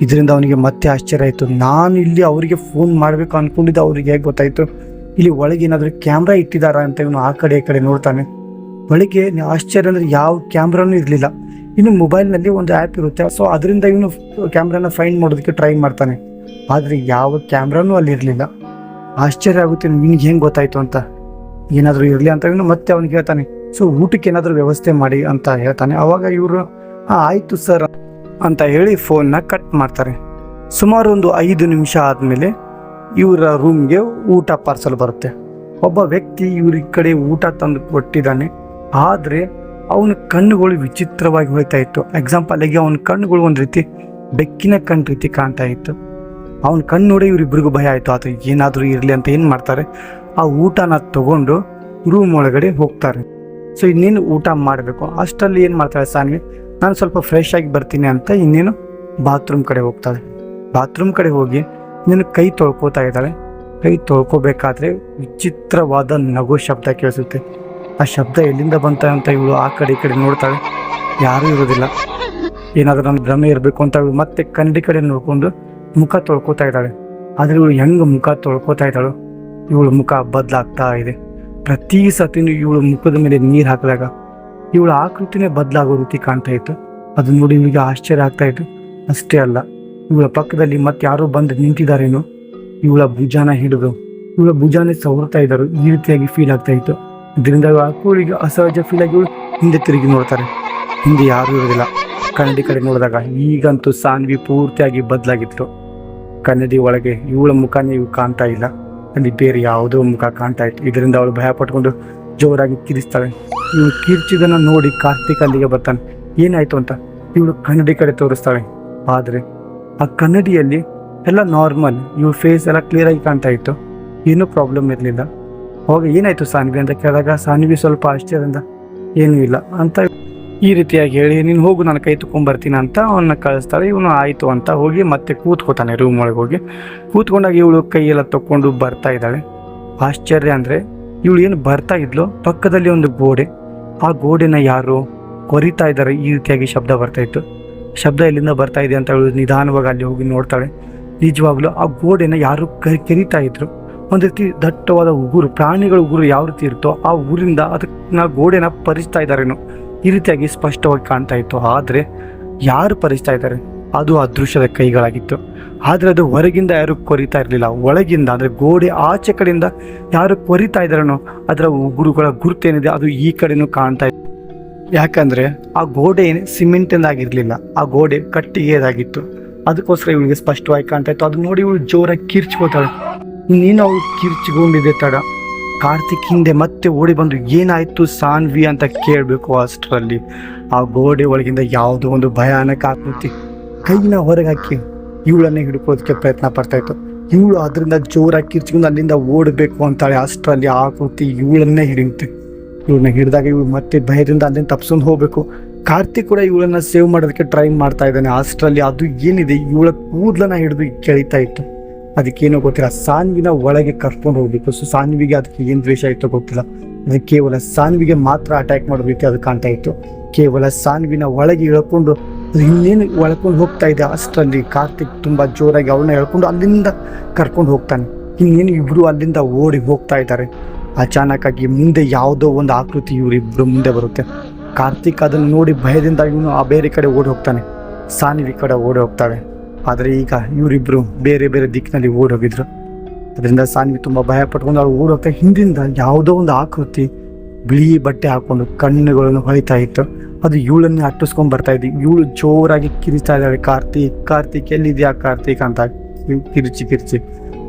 ಇದರಿಂದ ಅವನಿಗೆ ಮತ್ತೆ ಆಶ್ಚರ್ಯ ಆಯಿತು. ನಾನು ಇಲ್ಲಿ ಅವರಿಗೆ ಫೋನ್ ಮಾಡಬೇಕು ಅಂದ್ಕೊಂಡಿದ್ದೆ ಅವ್ರಿಗೆ ಹೇಗೆ ಗೊತ್ತಾಯಿತು? ಇಲ್ಲಿ ಒಳಗೆ ಏನಾದರೂ ಕ್ಯಾಮ್ರಾ ಇಟ್ಟಿದ್ದಾರಾ ಅಂತ ಇವನು ಆ ಕಡೆ ಈ ಕಡೆ ನೋಡ್ತಾನೆ. ಒಳಗೆ ಆಶ್ಚರ್ಯ ಅಂದರೆ ಯಾವ ಕ್ಯಾಮ್ರಾನೂ ಇರಲಿಲ್ಲ. ಇನ್ನು ಮೊಬೈಲ್ನಲ್ಲಿ ಒಂದು ಆ್ಯಪ್ ಇರುತ್ತೆ. ಸೊ ಅದರಿಂದ ಇವನು ಕ್ಯಾಮ್ರಾನ ಫೈಂಡ್ ಮಾಡೋದಕ್ಕೆ ಟ್ರೈ ಮಾಡ್ತಾನೆ. ಆದರೆ ಯಾವ ಕ್ಯಾಮ್ರಾನೂ ಅಲ್ಲಿ ಇರಲಿಲ್ಲ. ಆಶ್ಚರ್ಯ ಆಗುತ್ತೆ ನಿನ್ಗೆ ಹೆಂಗೆ ಗೊತ್ತಾಯಿತು ಅಂತ. ಏನಾದರೂ ಇರಲಿ ಅಂತ ಇವನು ಮತ್ತೆ ಅವನಿಗೆ ಹೇಳ್ತಾನೆ. ಸೊ ಊಟಕ್ಕೆ ಏನಾದರೂ ವ್ಯವಸ್ಥೆ ಮಾಡಿ ಅಂತ ಹೇಳ್ತಾನೆ. ಅವಾಗ ಇವರು ಆಯಿತು ಸರ್ ಅಂತ ಹೇಳಿ ಫೋನ್ನ ಕಟ್ ಮಾಡ್ತಾರೆ. ಸುಮಾರು ಒಂದು ಐದು ನಿಮಿಷ ಆದಮೇಲೆ ಇವರ ರೂಮ್ಗೆ ಊಟ ಪಾರ್ಸಲ್ ಬರುತ್ತೆ. ಒಬ್ಬ ವ್ಯಕ್ತಿ ಇವ್ರ ಕಡೆ ಊಟ ತಂದು ಕೊಟ್ಟಿದ್ದಾನೆ. ಆದರೆ ಅವನ ಕಣ್ಣುಗಳು ವಿಚಿತ್ರವಾಗಿ ಹೋಯ್ತಾ ಇತ್ತು. ಎಕ್ಸಾಂಪಲ್ ಆಗಿ ಅವನ ಕಣ್ಣುಗಳು ಒಂದು ರೀತಿ ಬೆಕ್ಕಿನ ಕಣ್ಣು ರೀತಿ ಕಾಣ್ತಾ ಇತ್ತು. ಅವನ ಕಣ್ಣು ನೋಡಿ ಇವರಿಬ್ಬರಿಗೂ ಭಯ ಆಯಿತು. ಅದು ಏನಾದರೂ ಇರಲಿ ಅಂತ ಏನು ಮಾಡ್ತಾರೆ? ಆ ಊಟನ ತಗೊಂಡು ರೂಮ್ ಒಳಗಡೆ ಹೋಗ್ತಾರೆ. ಸೊ ಇನ್ನೇನು ಊಟ ಮಾಡಬೇಕು? ಅಷ್ಟರಲ್ಲಿ ಏನು ಮಾಡ್ತಾರೆ ಸಾನ್ವಿ? ನಾನು ಸ್ವಲ್ಪ ಫ್ರೆಶ್ ಆಗಿ ಬರ್ತೀನಿ ಅಂತ ಇನ್ನೇನು ಬಾತ್ರೂಮ್ ಕಡೆ ಹೋಗ್ತಾಳೆ. ಬಾತ್ರೂಮ್ ಕಡೆ ಹೋಗಿ ಇನ್ನೇನು ಕೈ ತೊಳ್ಕೊತಾ ಇದ್ದಾಳೆ. ಕೈ ತೊಳ್ಕೊಬೇಕಾದ್ರೆ ವಿಚಿತ್ರವಾದ ನಗು ಶಬ್ದ ಕೇಳಿಸುತ್ತೆ. ಆ ಶಬ್ದ ಎಲ್ಲಿಂದ ಬಂತ ಅಂತ ಇವಳು ಆ ಕಡೆ ಈ ಕಡೆ ನೋಡ್ತಾಳೆ. ಯಾರೂ ಇರೋದಿಲ್ಲ ಏನಾದರೂ ನನ್ನ ಭ್ರಮೆ ಇರಬೇಕು ಅಂತ ಇವಳು ಮತ್ತೆ ಕನ್ನಡಿ ಕಡೆ ನೋಡ್ಕೊಂಡು ಮುಖ ತೊಳ್ಕೊತಾ ಇದ್ದಾಳೆ. ಆದರೆ ಇವಳು ಹೆಂಗೆ ಮುಖ ತೊಳ್ಕೊತಾ ಇದ್ದಾಳು, ಇವಳು ಮುಖ ಬದಲಾಗ್ತಾ ಇದೆ. ಪ್ರತಿ ಸತಿನೂ ಇವಳು ಮುಖದ ಮೇಲೆ ನೀರು ಹಾಕಿದಾಗ ಇವಳ ಆಕೃತಿನೇ ಬದಲಾಗೋ ರೀತಿ ಕಾಣ್ತಾ ಇತ್ತು. ಅದು ನೋಡಿ ಇವಳಿಗೆ ಆಶ್ಚರ್ಯ ಆಗ್ತಾ ಇತ್ತು. ಅಷ್ಟೇ ಅಲ್ಲ, ಇವಳ ಪಕ್ಕದಲ್ಲಿ ಮತ್ತೆ ಯಾರೋ ಬಂದು ನಿಂತಿದ್ದಾರೇನೋ ಇವಳ ಭುಜಾನ ಹಿಡಿದು, ಇವಳ ಭುಜಾನೇ ಸವರ್ತಾ ಇದ್ದಾರೆ, ಈ ರೀತಿಯಾಗಿ ಫೀಲ್ ಆಗ್ತಾ ಇತ್ತು. ಇದರಿಂದ ಅವಳಿಗೆ ಅಸಹಜ ಫೀಲ್ ಆಗಿ ಇವಳು ಹಿಂದೆ ತಿರುಗಿ ನೋಡ್ತಾರೆ. ಹಿಂದೆ ಯಾರೂ ಇರೋದಿಲ್ಲ ಕನ್ನಡಿ ಕಡೆ ನೋಡಿದಾಗ ಈಗಂತೂ ಸಾನ್ವಿ ಪೂರ್ತಿಯಾಗಿ ಬದಲಾಗಿತ್ತು. ಕನ್ನಡಿ ಒಳಗೆ ಇವಳ ಮುಖನೇ ಇವು ಕಾಣ್ತಾ ಇಲ್ಲ. ಅಲ್ಲಿ ಬೇರೆ ಯಾವುದೋ ಮುಖ ಕಾಣ್ತಾ ಇತ್ತು. ಇದರಿಂದ ಅವಳು ಭಯ ಪಟ್ಕೊಂಡು ಜೋರಾಗಿ ಕಿರಿಸ್ತಾಳೆ. ಇವಳು ಕಿರ್ಚಿದನ್ನ ನೋಡಿ ಕಾರ್ತಿಕ್ ಅಲ್ಲಿಗೆ ಬರ್ತಾನೆ. ಏನಾಯ್ತು ಅಂತ ಇವಳು ಕನ್ನಡಿ ಕಡೆ ತೋರಿಸ್ತಾಳೆ. ಆದ್ರೆ ಆ ಕನ್ನಡಿಯಲ್ಲಿ ಎಲ್ಲ ನಾರ್ಮಲ್ ಇವಳು ಫೇಸ್ ಎಲ್ಲ ಕ್ಲಿಯರ್ ಆಗಿ ಕಾಣ್ತಾ ಇತ್ತು. ಏನೂ ಪ್ರಾಬ್ಲಮ್ ಇರಲಿಲ್ಲ. ಅವಾಗ ಏನಾಯ್ತು ಸಾನ್ವಿ ಅಂತ ಕೇಳಿದಾಗ ಸಾನ್ವಿ ಸ್ವಲ್ಪ ಆಶ್ಚರ್ಯದಿಂದ ಏನೂ ಇಲ್ಲ ಅಂತ ಈ ರೀತಿಯಾಗಿ ಹೇಳಿ, ನೀನು ಹೋಗು ನಾನು ಕೈ ಬರ್ತೀನಿ ಅಂತ ಅವನ್ನ ಕಳಿಸ್ತಾಳೆ. ಇವನು ಆಯಿತು ಅಂತ ಹೋಗಿ ಮತ್ತೆ ಕೂತ್ಕೋತಾನೆ ರೂಮ್ ಒಳಗೆ ಹೋಗಿ. ಕೂತ್ಕೊಂಡಾಗ ಇವಳು ಕೈಯೆಲ್ಲ ತಕೊಂಡು ಬರ್ತಾ ಇದ್ದಾಳೆ. ಆಶ್ಚರ್ಯ ಅಂದರೆ ಇವಳು ಏನು ಬರ್ತಾ ಇದ್ಲು? ಪಕ್ಕದಲ್ಲಿ ಒಂದು ಗೋಡೆ. ಆ ಗೋಡೆನ ಯಾರು ಕೊರಿತಾ ಇದ್ದಾರೆ. ಈ ರೀತಿಯಾಗಿ ಶಬ್ದ ಬರ್ತಾ ಇತ್ತು. ಶಬ್ದ ಎಲ್ಲಿಂದ ಬರ್ತಾ ಇದೆ ಅಂತ ಹೇಳಿ ನಿಧಾನವಾಗಿ ಅಲ್ಲಿ ಹೋಗಿ ನೋಡ್ತಾಳೆ. ನಿಜವಾಗ್ಲೂ ಆ ಗೋಡೆನ ಯಾರು ಕೆರಿತಾ ಇದ್ರು. ಒಂದು ರೀತಿ ದಟ್ಟವಾದ ಉಗುರು, ಪ್ರಾಣಿಗಳ ಉಗುರು ಯಾವ ರೀತಿ ಇರುತ್ತೋ ಆ ಊರಿಂದ ಅದನ್ನ ಗೋಡೆನ ಪರಿಸ್ತಾ ಇದ್ದಾರೇನೋ ಈ ರೀತಿಯಾಗಿ ಸ್ಪಷ್ಟವಾಗಿ ಕಾಣ್ತಾ ಇತ್ತು. ಆದರೆ ಯಾರು ಪರಿಸ್ತಾ ಇದ್ದಾರೆ? ಅದು ಅದೃಶ್ಯದ ಕೈಗಳಾಗಿತ್ತು. ಆದರೆ ಅದು ಹೊರಗಿಂದ ಯಾರು ಕೊರಿತಾ ಇರಲಿಲ್ಲ. ಒಳಗಿಂದ, ಅಂದರೆ ಗೋಡೆ ಆಚೆ ಕಡೆಯಿಂದ ಯಾರು ಕೊರಿತಾ ಇದ್ದಾರನೋ ಅದರ ಉಗುರುಗಳ ಗುರುತೇನಿದೆ, ಅದು ಈ ಕಡೆನೂ ಕಾಣ್ತಾ ಇತ್ತು. ಯಾಕಂದರೆ ಆ ಗೋಡೆ ಸಿಮೆಂಟಿಂದ ಆಗಿರಲಿಲ್ಲ ಆ ಗೋಡೆ ಕಟ್ಟಿಗೆದಾಗಿತ್ತು. ಅದಕ್ಕೋಸ್ಕರ ಇವಳಿಗೆ ಸ್ಪಷ್ಟವಾಗಿ ಕಾಣ್ತಾ ಇತ್ತು. ಅದು ನೋಡಿ ಇವಳು ಜೋರಾಗಿ ಕಿರ್ಚ್ಕೋತಾಳೆ ನೀನು ಅವಳು ಕಿರ್ಚ್ಕೊಂಡಿದ್ದೆ ತಡ. ಕಾರ್ತಿಕ್ ಹಿಂದೆ ಮತ್ತೆ ಓಡಿ ಬಂದು ಏನಾಯ್ತು ಸಾನ್ವಿ ಅಂತ ಕೇಳಬೇಕು ಅಷ್ಟರಲ್ಲಿ. ಆ ಗೋಡೆ ಒಳಗಿಂದ ಯಾವುದೋ ಒಂದು ಭಯಾನಕ ಆಕೃತಿ. ಕೈನ ಹೊರಗೆ ಹಾಕಿ ಇವಳನ್ನೇ ಪ್ರಯತ್ನ ಪಡ್ತಾ ಇತ್ತು. ಇವಳು ಅದರಿಂದ ಜೋರಾಗಿ ಕಿರ್ಚ್ಕೊಂಡು ಅಲ್ಲಿಂದ ಓಡಬೇಕು ಅಂತಾಳೆ. ಅಷ್ಟರಲ್ಲಿ ಆ ಆಕೃತಿ ಇವಳನ್ನೇ ಹಿಡಿಯುತ್ತೆ. ಇವಳನ್ನ ಹಿಡಿದಾಗ ಇವಳು ಮತ್ತೆ ಭಯದಿಂದ ಅಲ್ಲಿಂದ ತಪ್ಸ್ಕೊಂಡು ಹೋಗಬೇಕು. ಕಾರ್ತಿಕ್ ಕೂಡ ಇವಳನ್ನ ಸೇವ್ ಮಾಡೋದಕ್ಕೆ ಟ್ರೈ ಮಾಡ್ತಾ ಇದ್ದಾನೆ. ಅಷ್ಟರಲ್ಲಿ ಅದು ಏನಿದೆ? ಇವಳ ಕೂದಲನ್ನ ಹಿಡಿದು ಕೆಳಿತಾ ಇತ್ತು. ಅದಕ್ಕೇನೋ ಗೊತ್ತಿಲ್ಲ. ಸಾನ್ವಿನ ಒಳಗೆ ಕರ್ಕೊಂಡು ಹೋಗ್ಬೇಕು. ಸೊ ಸಾನ್ವಿಗೆ ಅದಕ್ಕೆ ಏನು ದ್ವೇಷ ಇತ್ತು ಗೊತ್ತಿಲ್ಲ. ಅದು ಕೇವಲ ಸಾನ್ವಿಗೆ ಮಾತ್ರ ಅಟ್ಯಾಕ್ ಮಾಡೋ ರೀತಿ ಅದು ಕಾಣ್ತಾ ಇತ್ತು. ಕೇವಲ ಸಾನ್ವಿನ ಒಳಗೆ ಇಳ್ಕೊಂಡು ಇನ್ನೇನು ಒಳ್ಕೊಂಡು ಹೋಗ್ತಾ ಇದೆ ಅಷ್ಟರಲ್ಲಿ ಕಾರ್ತಿಕ್ ತುಂಬಾ ಜೋರಾಗಿ ಅವಳನ್ನ ಎಳ್ಕೊಂಡು ಅಲ್ಲಿಂದ ಕರ್ಕೊಂಡು ಹೋಗ್ತಾನೆ. ಇನ್ನೇನು ಇಬ್ರು ಅಲ್ಲಿಂದ ಓಡಿ ಹೋಗ್ತಾ ಇದ್ದಾರೆ. ಅಚಾನಕ್ ಆಗಿ ಮುಂದೆ ಯಾವುದೋ ಒಂದು ಆಕೃತಿ ಇವರಿಬ್ಬರು ಮುಂದೆ ಬರುತ್ತೆ. ಕಾರ್ತಿಕ್ ಅದನ್ನು ನೋಡಿ ಭಯದಿಂದ ಇವನು ಆ ಬೇರೆ ಕಡೆ ಓಡಿ ಹೋಗ್ತಾನೆ. ಸಾನ್ವಿ ಕಡೆ ಓಡಿ ಹೋಗ್ತಾಳೆ. ಆದರೆ ಈಗ ಇವರಿಬ್ಬರು ಬೇರೆ ಬೇರೆ ದಿಕ್ಕಿನಲ್ಲಿ ಓಡಿ ಹೋಗಿದ್ರು. ಅದರಿಂದ ಸಾನ್ವಿ ತುಂಬಾ ಭಯ ಪಟ್ಕೊಂಡು ಅವ್ರು ಓಡಿ ಹೋಗ್ತಾ ಹಿಂದಿಂದ ಯಾವುದೋ ಒಂದು ಆಕೃತಿ ಬಿಳಿ ಬಟ್ಟೆ ಹಾಕೊಂಡು ಕಣ್ಣುಗಳನ್ನು ಹೊಯ್ತಾ ಇತ್ತು. ಅದು ಇವಳನ್ನೇ ಅಟ್ಟಿಸ್ಕೊಂಡ್ ಬರ್ತಾ ಇದ್ದೀವಿ ಇವಳು ಜೋರಾಗಿ ಕಿರಿತಾ ಇದ್ದಾಳೆ. ಕಾರ್ತಿಕ್ ಕಾರ್ತಿಕ್, ಎಲ್ಲಿದ್ಯಾ ಕಾರ್ತಿಕ್ ಅಂತ ಕಿರಿಚಿ ಕಿರಿಚಿ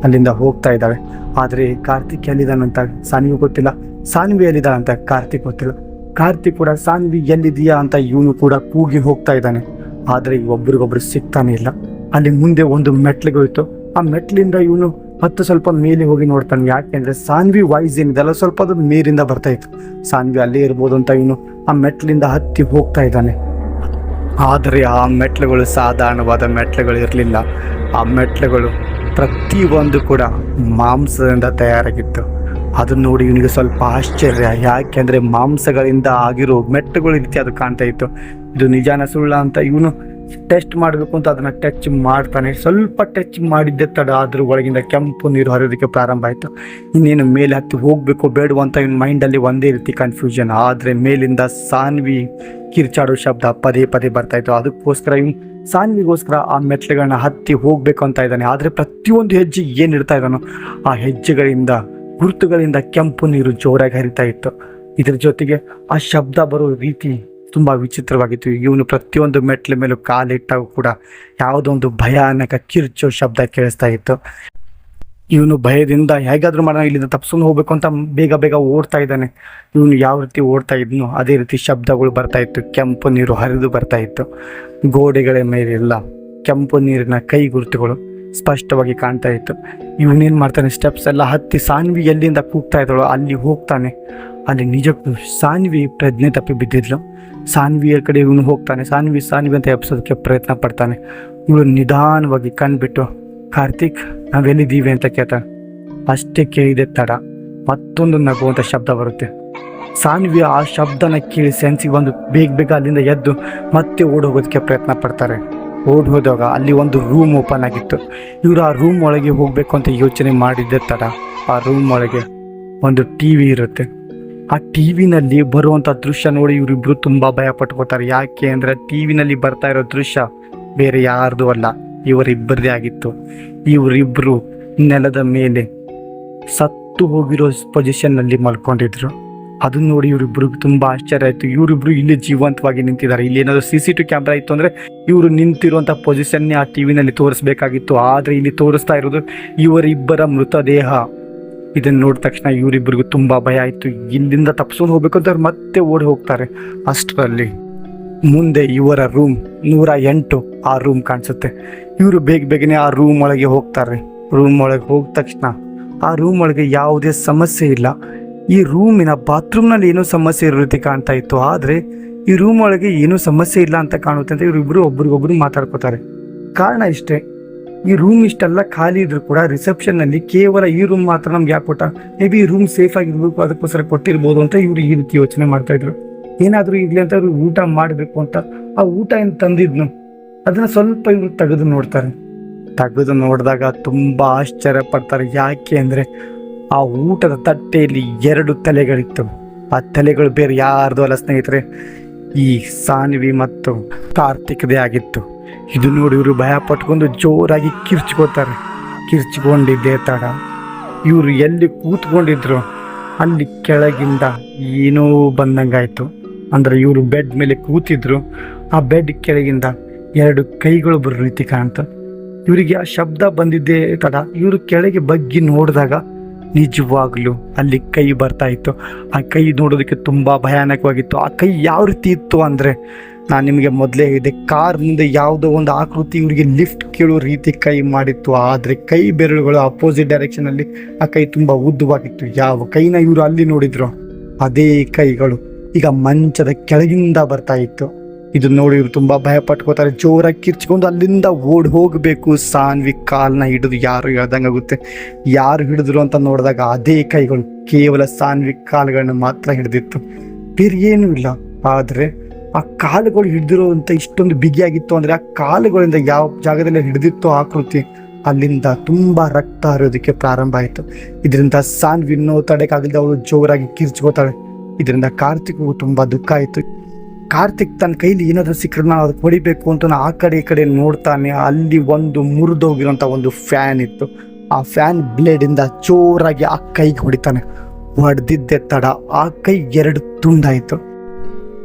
ಅಲ್ಲಿಂದ ಹೋಗ್ತಾ ಇದ್ದಾಳೆ. ಆದ್ರೆ ಕಾರ್ತಿಕ್ ಎಲ್ಲಿದ್ದಾನಂತ ಸಾನ್ವಿ ಗೊತ್ತಿಲ್ಲ. ಸಾನ್ವಿ ಎಲ್ಲಿದ್ದಾನಂತ ಕಾರ್ತಿಕ್ ಗೊತ್ತಿಲ್ಲ. ಕಾರ್ತಿಕ್ ಕೂಡ, ಸಾನ್ವಿ ಎಲ್ಲಿದೆಯಾ ಅಂತ ಇವನು ಕೂಡ ಕೂಗಿ ಹೋಗ್ತಾ ಇದ್ದಾನೆ. ಆದ್ರೆ ಒಬ್ರಿಗೊಬ್ರು ಸಿಗ್ತಾನೆ ಇಲ್ಲ. ಅಲ್ಲಿ ಮುಂದೆ ಒಂದು ಮೆಟ್ಲುಗಳಿತ್ತು. ಆ ಮೆಟ್ಲಿಂದ ಇವನು ಮತ್ತೆ ಸ್ವಲ್ಪ ಮೇಲೆ ಹೋಗಿ ನೋಡ್ತಾನೆ. ಯಾಕೆಂದ್ರೆ ಸಾನ್ವಿ ವಾಯ್ಸ್ ಏನಿದೆ ಅಲ್ಲ ಸ್ವಲ್ಪ ಅದು ನೀರಿಂದ ಬರ್ತಾ ಇತ್ತು. ಸಾನ್ವಿ ಅಲ್ಲೇ ಇರ್ಬೋದು ಅಂತ ಇವನು ಆ ಮೆಟ್ಲಿಂದ ಹತ್ತಿ ಹೋಗ್ತಾ ಇದ್ದಾನೆ. ಆದರೆ ಆ ಮೆಟ್ಲುಗಳು ಸಾಧಾರಣವಾದ ಮೆಟ್ಲುಗಳು ಇರಲಿಲ್ಲ. ಆ ಮೆಟ್ಲುಗಳು ಪ್ರತಿಯೊಂದು ಕೂಡ ಮಾಂಸದಿಂದ ತಯಾರಾಗಿತ್ತು. ಅದನ್ನ ನೋಡಿ ಇವನಿಗೆ ಸ್ವಲ್ಪ ಆಶ್ಚರ್ಯ. ಯಾಕೆಂದ್ರೆ ಮಾಂಸಗಳಿಂದ ಆಗಿರೋ ಮೆಟ್ಟುಗಳ ರೀತಿ ಅದು ಕಾಣ್ತಾ ಇತ್ತು. ಇದು ನಿಜಾನ ಸುಳ್ಳ ಅಂತ ಇವನು ಟೆಸ್ಟ್ ಮಾಡಬೇಕು ಅಂತ ಅದನ್ನ ಟಚ್ ಮಾಡ್ತಾನೆ. ಸ್ವಲ್ಪ ಟಚ್ ಮಾಡಿದ್ದೆ ತಡ ಅದ್ರ ಒಳಗಿಂದ ಕೆಂಪು ನೀರು ಹರಿಯೋದಕ್ಕೆ ಪ್ರಾರಂಭ ಆಯಿತು. ಇನ್ನೇನು ಮೇಲೆ ಹತ್ತಿ ಹೋಗಬೇಕು, ಬೇಡವು ಅಂತ ಇವನ್ ಮೈಂಡಲ್ಲಿ ಒಂದೇ ರೀತಿ ಕನ್ಫ್ಯೂಷನ್ ಆದರೆ ಮೇಲಿಂದ ಸಾನ್ವಿ ಕಿರ್ಚಾಡೋ ಶಬ್ದ ಪದೇ ಪದೇ ಬರ್ತಾಯಿತ್ತು ಅದಕ್ಕೋಸ್ಕರ ಇವ್ನು ಸಾನ್ವಿಗೋಸ್ಕರ ಆ ಮೆಟ್ಲುಗಳನ್ನ ಹತ್ತಿ ಹೋಗಬೇಕು ಅಂತ ಇದ್ದಾನೆ. ಆದರೆ ಪ್ರತಿಯೊಂದು ಹೆಜ್ಜೆ ಏನು ಇಡ್ತಾ ಇದ್ದಾನೋ, ಆ ಹೆಜ್ಜೆಗಳಿಂದ, ಗುರುತುಗಳಿಂದ ಕೆಂಪು ನೀರು ಜೋರಾಗಿ ಹರಿತಾ ಇತ್ತು. ಇದ್ರ ಜೊತೆಗೆ ಆ ಶಬ್ದ ಬರೋ ರೀತಿ ತುಂಬಾ ವಿಚಿತ್ರವಾಗಿತ್ತು. ಇವನು ಪ್ರತಿಯೊಂದು ಮೆಟ್ಲ ಮೇಲೂ ಕಾಲಿಟ್ಟಾಗ ಕೂಡ ಯಾವುದೋ ಒಂದು ಭಯಾನಕ ಕಿರ್ಚೋ ಶಬ್ದ ಕೇಳಿಸ್ತಾ ಇತ್ತು. ಇವನು ಭಯದಿಂದ ಹೇಗಾದರೂ ಮಾಡೋಣ, ಇಲ್ಲಿಂದ ತಪ್ಸ್ಕೊಂಡು ಹೋಗ್ಬೇಕು ಅಂತ ಬೇಗ ಬೇಗ ಓಡ್ತಾ ಇದ್ದಾನೆ. ಇವನು ಯಾವ ರೀತಿ ಓಡ್ತಾ ಇದ್ನೋ ಅದೇ ರೀತಿ ಶಬ್ದಗಳು ಬರ್ತಾ ಇತ್ತು. ಕೆಂಪು ನೀರು ಹರಿದು ಬರ್ತಾ ಇತ್ತು. ಗೋಡೆಗಳ ಮೇಲೆಲ್ಲ ಕೆಂಪು ನೀರಿನ ಕೈ ಗುರುತುಗಳು ಸ್ಪಷ್ಟವಾಗಿ ಕಾಣ್ತಾ ಇತ್ತು. ಇವನೇನು ಮಾಡ್ತಾನೆ ಸ್ಟೆಪ್ಸ್ ಎಲ್ಲ ಹತ್ತಿ ಸಾನ್ವಿ ಎಲ್ಲಿಂದ ಕೂಗ್ತಾ ಇದ್ದಳು ಅಲ್ಲಿ ಹೋಗ್ತಾನೆ. ಅಲ್ಲಿ ನಿಜಕ್ಕೂ ಸಾನ್ವಿ ಪ್ರಜ್ಞೆ ತಪ್ಪಿ ಬಿದ್ದಿದ್ಲು. ಸಾನ್ವಿಯ ಕಡೆ ಇವನು ಹೋಗ್ತಾನೆ. ಸಾನ್ವಿ ಸಾನ್ವಿ ಅಂತ ಎಬ್ಸೋದಕ್ಕೆ ಪ್ರಯತ್ನ ಪಡ್ತಾನೆ. ಇವಳು ನಿಧಾನವಾಗಿ ಕಣ್ಬಿಟ್ಟು, ಕಾರ್ತಿಕ್, ನಾವೆಲ್ಲಿದ್ದೀವಿ? ಅಂತ ಕೇಳ್ತಾನೆ ಅಷ್ಟೇ ಕೇಳಿದೆ ತಡ. ಮತ್ತೊಂದು ನಗುವಂಥ ಶಬ್ದ ಬರುತ್ತೆ. ಸಾನ್ವಿ ಆ ಶಬ್ದನ ಕೇಳಿ ಸೆನ್ಸಿಗೆ ಬಂದು ಬೇಗ ಬೇಗ ಅಲ್ಲಿಂದ ಎದ್ದು ಮತ್ತೆ ಓಡ್ ಹೋಗೋದಕ್ಕೆ ಪ್ರಯತ್ನ ಪಡ್ತಾರೆ. ಓಡ್ ಹೋದಾಗ ಅಲ್ಲಿ ಒಂದು ರೂಮ್ ಓಪನ್ ಆಗಿತ್ತು. ಇವರು ಆ ರೂಮ್ ಒಳಗೆ ಹೋಗ್ಬೇಕು ಅಂತ ಯೋಚನೆ ಮಾಡಿದ್ದೆ ತಡ. ಆ ರೂಮ್ ಒಳಗೆ ಒಂದು ಟಿವಿ ಇರುತ್ತೆ. ಆ ಟಿವಿನಲ್ಲಿ ಬರುವಂತ ದೃಶ್ಯ ನೋಡಿ ಇವರಿಬ್ರು ತುಂಬಾ ಭಯ ಪಟ್ಕೋತಾರೆ ಯಾಕೆ ಅಂದ್ರೆ ಟಿವಿನಲ್ಲಿ ಬರ್ತಾ ಇರೋ ದೃಶ್ಯ ಬೇರೆ ಯಾರ್ದು ಅಲ್ಲ. ಇವರಿಬ್ಬರದೇ ಆಗಿತ್ತು. ಇವರಿಬ್ರು ನೆಲದ ಮೇಲೆ ಸತ್ತು ಹೋಗಿರೋ ಪೊಸಿಷನ್ನಲ್ಲಿ ಮಲ್ಕೊಂಡಿದ್ರು. ಅದನ್ನ ನೋಡಿ ಇವರಿಬ್ರಿಗೆ ತುಂಬಾ ಆಶ್ಚರ್ಯ ಆಯ್ತು. ಇವರಿಬ್ರು ಇಲ್ಲಿ ಜೀವಂತವಾಗಿ ನಿಂತಿದ್ದಾರೆ. ಇಲ್ಲಿ ಏನಾದ್ರು ಸಿ ಸಿ ಟಿ ಕ್ಯಾಮ್ರಾ ಇತ್ತು ಅಂದ್ರೆ ಇವರು ನಿಂತಿರುವಂತ ಪೊಸಿಷನ್ ಆ ಟಿವಿನಲ್ಲಿ ತೋರಿಸ್ಬೇಕಾಗಿತ್ತು. ಆದ್ರೆ ಇಲ್ಲಿ ತೋರಿಸ್ತಾ ಇರೋದು ಇವರಿಬ್ಬರ ಮೃತದೇಹ. ಇದನ್ನ ನೋಡಿದ ತಕ್ಷಣ ಇವರಿಬ್ಬರಿಗೂ ತುಂಬಾ ಭಯ ಆಯ್ತು. ಇಲ್ಲಿಂದ ತಪ್ಸ್ಕೊಂಡು ಹೋಗ್ಬೇಕು ಅಂತ ಅವ್ರು ಮತ್ತೆ ಓಡಿ ಹೋಗ್ತಾರೆ. ಅಷ್ಟರಲ್ಲಿ ಮುಂದೆ ಇವರ ರೂಮ್ ನೂರ ಎಂಟು ಆ ರೂಮ್ ಕಾಣಿಸುತ್ತೆ. ಇವರು ಬೇಗ ಬೇಗನೆ ಆ ರೂಮ್ ಒಳಗೆ ಹೋಗ್ತಾರೆ. ರೂಮ್ ಒಳಗೆ ಹೋದ ತಕ್ಷಣ ಆ ರೂಮ್ ಒಳಗೆ ಯಾವುದೇ ಸಮಸ್ಯೆ ಇಲ್ಲ. ಈ ರೂಮಿನ ಬಾತ್ರೂಮ್ನಲ್ಲಿ ಏನೋ ಸಮಸ್ಯೆ ಇರೋ ರೀತಿ ಕಾಣ್ತಾ ಇತ್ತು. ಆದರೆ ಈ ರೂಮ್ ಒಳಗೆ ಏನೂ ಸಮಸ್ಯೆ ಇಲ್ಲ ಅಂತ ಕಾಣುತ್ತೆ ಅಂತ ಇವರಿಬ್ಬರು ಒಬ್ರಿಗೊಬ್ರು ಮಾತಾಡ್ಕೋತಾರೆ. ಕಾರಣ ಇಷ್ಟೇ. ಈ ರೂಮ್ ಇಷ್ಟೆಲ್ಲ ಖಾಲಿ ಇದ್ರು ಕೂಡ ರಿಸೆಪ್ಷನ್ನಲ್ಲಿ ಕೇವಲ ಈ ರೂಮ್ ಮಾತ್ರ ನಮ್ಗೆ ಯಾಕೆ ಕೊಟ್ಟ? ಮೇ ಬಿ ರೂಮ್ ಸೇಫ್ ಆಗಿರ್ಬೇಕು, ಅದಕ್ಕೋಸ್ಕರ ಕೊಟ್ಟಿರ್ಬೋದು ಅಂತ ಇವ್ರು ಈ ರೀತಿ ಯೋಚನೆ ಮಾಡ್ತಾ ಇದ್ರು. ಏನಾದ್ರೂ ಇರ್ಲಿ ಅಂತ ಅವ್ರು ಊಟ ಮಾಡಬೇಕು ಅಂತ ಆ ಊಟ ಏನ್ ತಂದಿದ್ನು, ಅದನ್ನ ಸ್ವಲ್ಪ ಇವ್ರು ತೆಗೆದು ನೋಡ್ತಾರೆ. ತೆಗೆದು ನೋಡಿದಾಗ ತುಂಬಾ ಆಶ್ಚರ್ಯ ಪಡ್ತಾರೆ. ಯಾಕೆ ಅಂದ್ರೆ ಆ ಊಟದ ತಟ್ಟೆಯಲ್ಲಿ ಎರಡು ತಲೆಗಳಿತ್ತು. ಆ ತಲೆಗಳು ಬೇರೆ ಯಾರ್ದು ಅಲ್ಲ ಸ್ನೇಹಿತರೆ, ಈ ಸಾನ್ವಿ ಮತ್ತು ಕಾರ್ತಿಕದೇ ಆಗಿತ್ತು. ಇದು ನೋಡಿ ಇವರು ಭಯ ಪಟ್ಕೊಂಡು ಜೋರಾಗಿ ಕಿರ್ಚ್ಕೋತಾರೆ. ಕಿರ್ಚ್ಕೊಂಡಿದ್ದೇ ತಡ. ಇವರು ಎಲ್ಲಿ ಕೂತ್ಕೊಂಡಿದ್ರು, ಅಲ್ಲಿ ಕೆಳಗಿಂದ ಏನೋ ಬಂದಂಗಾಯ್ತು. ಅಂದ್ರೆ ಇವರು ಬೆಡ್ ಮೇಲೆ ಕೂತಿದ್ರು, ಆ ಬೆಡ್ ಕೆಳಗಿಂದ ಎರಡು ಕೈಗಳು ಬರೋ ರೀತಿ ಕಾಣ್ತು. ಇವರಿಗೆ ಆ ಶಬ್ದ ಬಂದಿದ್ದೇ ತಡ. ಇವರು ಕೆಳಗೆ ಬಗ್ಗಿ ನೋಡಿದಾಗ ನಿಜವಾಗ್ಲೂ ಅಲ್ಲಿ ಕೈ ಬರ್ತಾ ಇತ್ತು. ಆ ಕೈ ನೋಡೋದಕ್ಕೆ ತುಂಬ ಭಯಾನಕವಾಗಿತ್ತು. ಆ ಕೈ ಯಾವ ರೀತಿ ಇತ್ತು ಅಂದರೆ ನಾನು ನಿಮಗೆ ಮೊದಲೇ ಇದೆ ಕಾರ್ ಮುಂದೆ ಯಾವುದೋ ಒಂದು ಆಕೃತಿ ಇವರಿಗೆ ಲಿಫ್ಟ್ ಕೇಳೋ ರೀತಿ ಕೈ ಮಾಡಿತ್ತು. ಆದರೆ ಕೈ ಬೆರಳುಗಳು ಅಪೋಸಿಟ್ ಡೈರೆಕ್ಷನಲ್ಲಿ ಆ ಕೈ ತುಂಬ ಉದ್ದವಾಗಿತ್ತು. ಯಾವ ಕೈನ ಇವರು ಅಲ್ಲಿ ನೋಡಿದ್ರು? ಅದೇ ಕೈಗಳು. ಈಗ ಮಂಚದ ಕೆಳಗಿಂದ ಬರ್ತಾ ಇತ್ತು. ಇದು ನೋಡಿ ಇವರು ತುಂಬಾ ಭಯ ಪಟ್ಕೋತಾರೆ. ಜೋರಾಗಿ ಕಿರ್ಚ್ಕೊಂಡು ಅಲ್ಲಿಂದ ಓಡ್ ಹೋಗಬೇಕು. ಸಾನ್ವಿ ಕಾಲ್ನ ಹಿಡಿದು ಯಾರು ಹೇಳ್ದಂಗಾಗುತ್ತೆ ಯಾರು ಹಿಡಿದ್ರು ಅಂತ ನೋಡಿದಾಗ ಅದೇ ಕೈಗಳು. ಕೇವಲ ಸಾನ್ವಿ ಕಾಲ್ಗಳನ್ನ ಮಾತ್ರ ಹಿಡಿದಿತ್ತು. ಬೇರೆ ಏನೂ ಇಲ್ಲ. ಆದರೆ ಆ ಕಾಲುಗಳು ಹಿಡಿದಿರುವಂತ ಇಷ್ಟೊಂದು ಬಿಗಿಯಾಗಿತ್ತು ಅಂದ್ರೆ ಆ ಕಾಲುಗಳಿಂದ ಯಾವ ಜಾಗದಲ್ಲಿ ಹಿಡಿದಿತ್ತು ಆಕೃತಿ ಅಲ್ಲಿಂದ ತುಂಬಾ ರಕ್ತ ಹರಿಯೋದಕ್ಕೆ ಪ್ರಾರಂಭ ಆಯಿತು. ಇದರಿಂದ ಸಾನ್ ವಿನ್ನೋ ತಡೆಕಾಗಲಿದೆ ಅವಳು ಜೋರಾಗಿ ಕಿರ್ಚ್ಕೋತಾಳೆ. ಇದರಿಂದ ಕಾರ್ತಿಕ್ಗೂ ತುಂಬಾ ದುಃಖ ಆಯಿತು. ಕಾರ್ತಿಕ್ ತನ್ನ ಕೈಲಿ ಏನಾದರೂ ಸಿಕ್ಕರೆ ನಾನು ಅದಕ್ಕೆ ಹೊಡಿಬೇಕು ಅಂತ ಆ ಕಡೆ ಈ ಕಡೆ ನೋಡ್ತಾನೆ. ಅಲ್ಲಿ ಒಂದು ಮುರಿದೋಗಿರೋಂಥ ಒಂದು ಫ್ಯಾನ್ ಇತ್ತು. ಆ ಫ್ಯಾನ್ ಬ್ಲೇಡಿಂದ ಜೋರಾಗಿ ಆ ಕೈಗೆ ಹೊಡಿತಾನೆ. ಹೊಡೆದಿದ್ದೆ ತಡ. ಆ ಕೈ ಎರಡು ತುಂಡಾಯಿತು.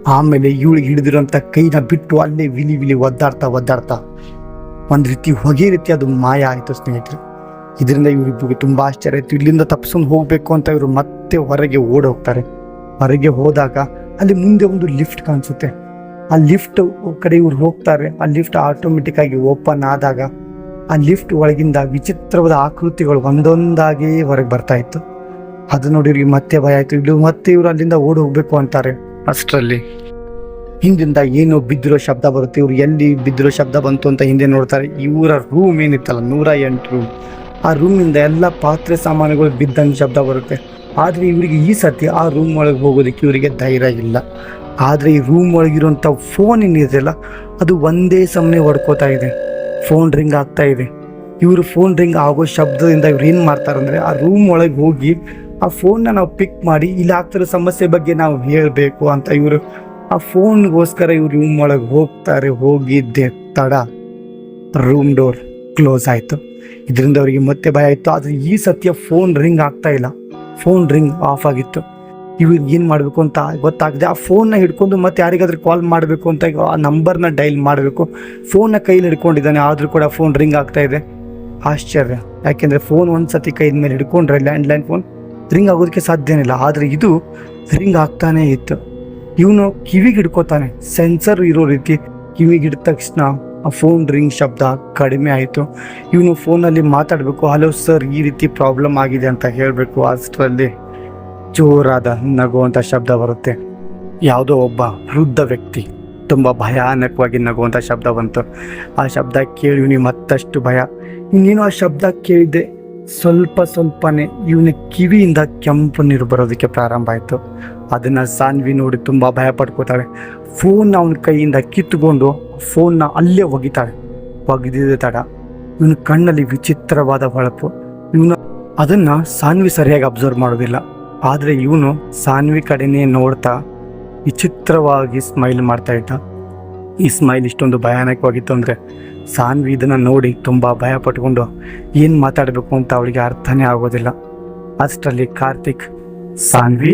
ಆಮೇಲೆ ಇವಳಿಗೆ ಹಿಡಿದಿರೋಂಥ ಕೈನ ಬಿಟ್ಟು ಅಲ್ಲೇ ವಿಲಿ ವಿಲಿ ಒದ್ದಾಡ್ತಾ ಒದ್ದಾಡ್ತಾ ಒಂದು ರೀತಿ ಹೊಗೆ ರೀತಿ ಅದು ಮಾಯ ಆಯಿತು ಸ್ನೇಹಿತರು. ಇದರಿಂದ ಇವರಿಬ್ಬರಿಗೆ ತುಂಬ ಆಶ್ಚರ್ಯ ಆಯಿತು. ಇಲ್ಲಿಂದ ತಪ್ಸ್ಕೊಂಡು ಹೋಗಬೇಕು ಅಂತ ಇವರು ಮತ್ತೆ ಹೊರಗೆ ಓಡ್ ಹೋಗ್ತಾರೆ. ಹೊರಗೆ ಹೋದಾಗ ಅಲ್ಲಿ ಮುಂದೆ ಒಂದು ಲಿಫ್ಟ್ ಕಾಣಿಸುತ್ತೆ. ಆ ಲಿಫ್ಟ್ ಕಡೆ ಇವ್ರು ಹೋಗ್ತಾರೆ. ಆ ಲಿಫ್ಟ್ ಆಟೋಮೆಟಿಕ್ ಆಗಿ ಓಪನ್ ಆದಾಗ ಆ ಲಿಫ್ಟ್ ಒಳಗಿಂದ ವಿಚಿತ್ರವಾದ ಆಕೃತಿಗಳು ಒಂದೊಂದಾಗಿ ಹೊರಗೆ ಬರ್ತಾ ಇತ್ತು. ಅದು ನೋಡಿ ಇವ್ರಿಗೆ ಮತ್ತೆ ಭಯ ಆಯಿತು. ಇಲ್ಲಿ ಮತ್ತೆ ಇವರು ಅಲ್ಲಿಂದ ಓಡಿ ಹೋಗಬೇಕು ಅಂತಾರೆ. ಅಷ್ಟರಲ್ಲಿ. ಹಿಂದಿಂದ ಏನು ಬಿದ್ದಿರೋ ಶಬ್ದ ಬರುತ್ತೆ, ಇವ್ರು ಎಲ್ಲಿ ಬಿದ್ದಿರೋ ಶಬ್ದ ಬಂತು ಅಂತ ಹಿಂದೆ ನೋಡ್ತಾರೆ. ಇವರ ರೂಮ್ ಏನಿತ್ತಲ್ಲ, ನೂರ ಎಂಟು ರೂಮ್ ಆ ರೂಮಿಂದ ಎಲ್ಲ ಪಾತ್ರೆ ಸಾಮಾನುಗಳು ಬಿದ್ದಂಗೆ ಶಬ್ದ ಬರುತ್ತೆ. ಆದರೆ ಇವರಿಗೆ ಈ ಸತಿ ಆ ರೂಮ್ ಒಳಗೆ ಹೋಗೋದಕ್ಕೆ ಇವರಿಗೆ ಧೈರ್ಯ ಇಲ್ಲ. ಆದರೆ ಈ ರೂಮ್ ಒಳಗಿರುವಂಥ ಫೋನ್ ಏನಿದೆಯಲ್ಲ, ಅದು ಒಂದೇ ಸಮನೆ ಹೊಡ್ಕೋತಾ ಇದೆ. ಫೋನ್ ರಿಂಗ್ ಆಗ್ತಾ ಇದೆ. ಇವರು ಫೋನ್ ರಿಂಗ್ ಆಗೋ ಶಬ್ದದಿಂದ ಇವ್ರು ಏನು ಮಾಡ್ತಾರೆ ಅಂದರೆ, ಆ ರೂಮ್ ಒಳಗೆ ಹೋಗಿ ಆ ಫೋನ್ನ ನಾವು ಪಿಕ್ ಮಾಡಿ ಇಲ್ಲಿ ಆಗ್ತಿರೋ ಸಮಸ್ಯೆ ಬಗ್ಗೆ ನಾವು ಹೇಳಬೇಕು ಅಂತ ಇವರು, ಆ ಫೋನ್ಗೋಸ್ಕರ ಇವ್ರು ರೂಮ್ ಒಳಗೆ ಹೋಗ್ತಾರೆ, ಹೋಗಿದ್ದೆ, ತಡ. ರೂಮ್ ಡೋರ್ ಕ್ಲೋಸ್ ಆಯಿತು. ಇದರಿಂದ ಅವರಿಗೆ ಮತ್ತೆ ಭಯ ಆಯಿತು ಆದರೆ ಈ ಸತ್ಯ ಫೋನ್ ರಿಂಗ್ ಆಗ್ತಾ ಇಲ್ಲ. ಫೋನ್ ರಿಂಗ್ ಆಫ್ ಆಗಿತ್ತು. ಇವ್ರಿಗೆ ಏನು ಮಾಡಬೇಕು ಅಂತ ಗೊತ್ತಾಗಿದೆ. ಆ ಫೋನ್ನ ಹಿಡ್ಕೊಂಡು ಮತ್ತೆ ಯಾರಿಗಾದ್ರೂ ಕಾಲ್ ಮಾಡಬೇಕು ಅಂತ ಆ ನಂಬರ್ನ ಡೈಲ್ ಮಾಡಬೇಕು. ಫೋನ್ನ ಕೈಲಿ ಹಿಡ್ಕೊಂಡಿದ್ದಾನೆ. ಆದರೂ ಕೂಡ ಫೋನ್ ರಿಂಗ್ ಆಗ್ತಾ ಇದೆ. ಆಶ್ಚರ್ಯ. ಯಾಕೆಂದರೆ ಫೋನ್ ಒಂದು ಸತಿ ಕೈದ ಮೇಲೆ ಹಿಡ್ಕೊಂಡ್ರೆ ಲ್ಯಾಂಡ್ಲೈನ್ ಫೋನ್ ರಿಂಗ್ ಆಗೋದಕ್ಕೆ ಸಾಧ್ಯನೇ ಇಲ್ಲ. ಆದರೆ ಇದು ರಿಂಗ್ ಆಗ್ತಾನೇ ಇತ್ತು. ಇವನು ಕಿವಿಗೆ ಹಿಡ್ಕೋತಾನೆ. ಸೆನ್ಸರ್ ಇರೋ ರೀತಿ ಕಿವಿಗೆ ಹಿಡಿದ ತಕ್ಷಣ ಆ ಫೋನ್ ರಿಂಗ್ ಶಬ್ದ ಕಡಿಮೆ ಆಯಿತು. ಇವನು ಫೋನಲ್ಲಿ ಮಾತಾಡಬೇಕು ಹಲೋ ಸರ್ ಈ ರೀತಿ ಪ್ರಾಬ್ಲಮ್ ಆಗಿದೆ ಅಂತ ಹೇಳಬೇಕು. ಅಷ್ಟರಲ್ಲಿ ಜೋರಾದ ನಗುವಂಥ ಶಬ್ದ ಬರುತ್ತೆ. ಯಾವುದೋ ಒಬ್ಬ ವೃದ್ಧ ವ್ಯಕ್ತಿ, ತುಂಬ ಭಯಾನಕವಾಗಿ ನಗುವಂಥ ಶಬ್ದ ಬಂತು. ಆ ಶಬ್ದ ಕೇಳಿ ಇವನಿಗೆ ಮತ್ತಷ್ಟು ಭಯ. ಇನ್ನೇನು ಆ ಶಬ್ದ ಕೇಳಿದ್ದೆ. ಸ್ವಲ್ಪ ಸ್ವಲ್ಪನೇ ಇವನ ಕಿವಿಯಿಂದ ಕೆಂಪು ನೀರು ಬರೋದಕ್ಕೆ ಪ್ರಾರಂಭ ಆಯಿತು. ಅದನ್ನು ಸಾನ್ವಿ ನೋಡಿ ತುಂಬ ಭಯ ಪಡ್ಕೋತಾಳೆ. ಫೋನ್ ಅವನ ಕೈಯಿಂದ ಕಿತ್ತುಕೊಂಡು ಫೋನ್ನ ಅಲ್ಲೇ ಒಗಿತಾಳೆ. ಒಗೆದಿದ್ದ ತಡ. ಇವನ ಕಣ್ಣಲ್ಲಿ ವಿಚಿತ್ರವಾದ ಹೊಳಪು. ಇವನು ಅದನ್ನು ಸಾನ್ವಿ ಸರಿಯಾಗಿ ಅಬ್ಸರ್ವ್ ಮಾಡೋದಿಲ್ಲ. ಆದರೆ ಇವನು ಸಾನ್ವಿ ಕಡೆನೇ ನೋಡ್ತಾ ವಿಚಿತ್ರವಾಗಿ ಸ್ಮೈಲ್ ಮಾಡ್ತಾ ಇದ್ದ. ಈ ಸ್ಮೈಲ್ ಇಷ್ಟೊಂದು ಭಯಾನಕವಾಗಿತ್ತು ಅಂದರೆ ಸಾನ್ವಿ ಇದನ್ನು ನೋಡಿ ತುಂಬ ಭಯ ಪಟ್ಕೊಂಡು ಏನು ಮಾತಾಡಬೇಕು ಅಂತ ಅವಳಿಗೆ ಅರ್ಥನೇ ಆಗೋದಿಲ್ಲ. ಅಷ್ಟರಲ್ಲಿ ಕಾರ್ತಿಕ್, ಸಾನ್ವಿ,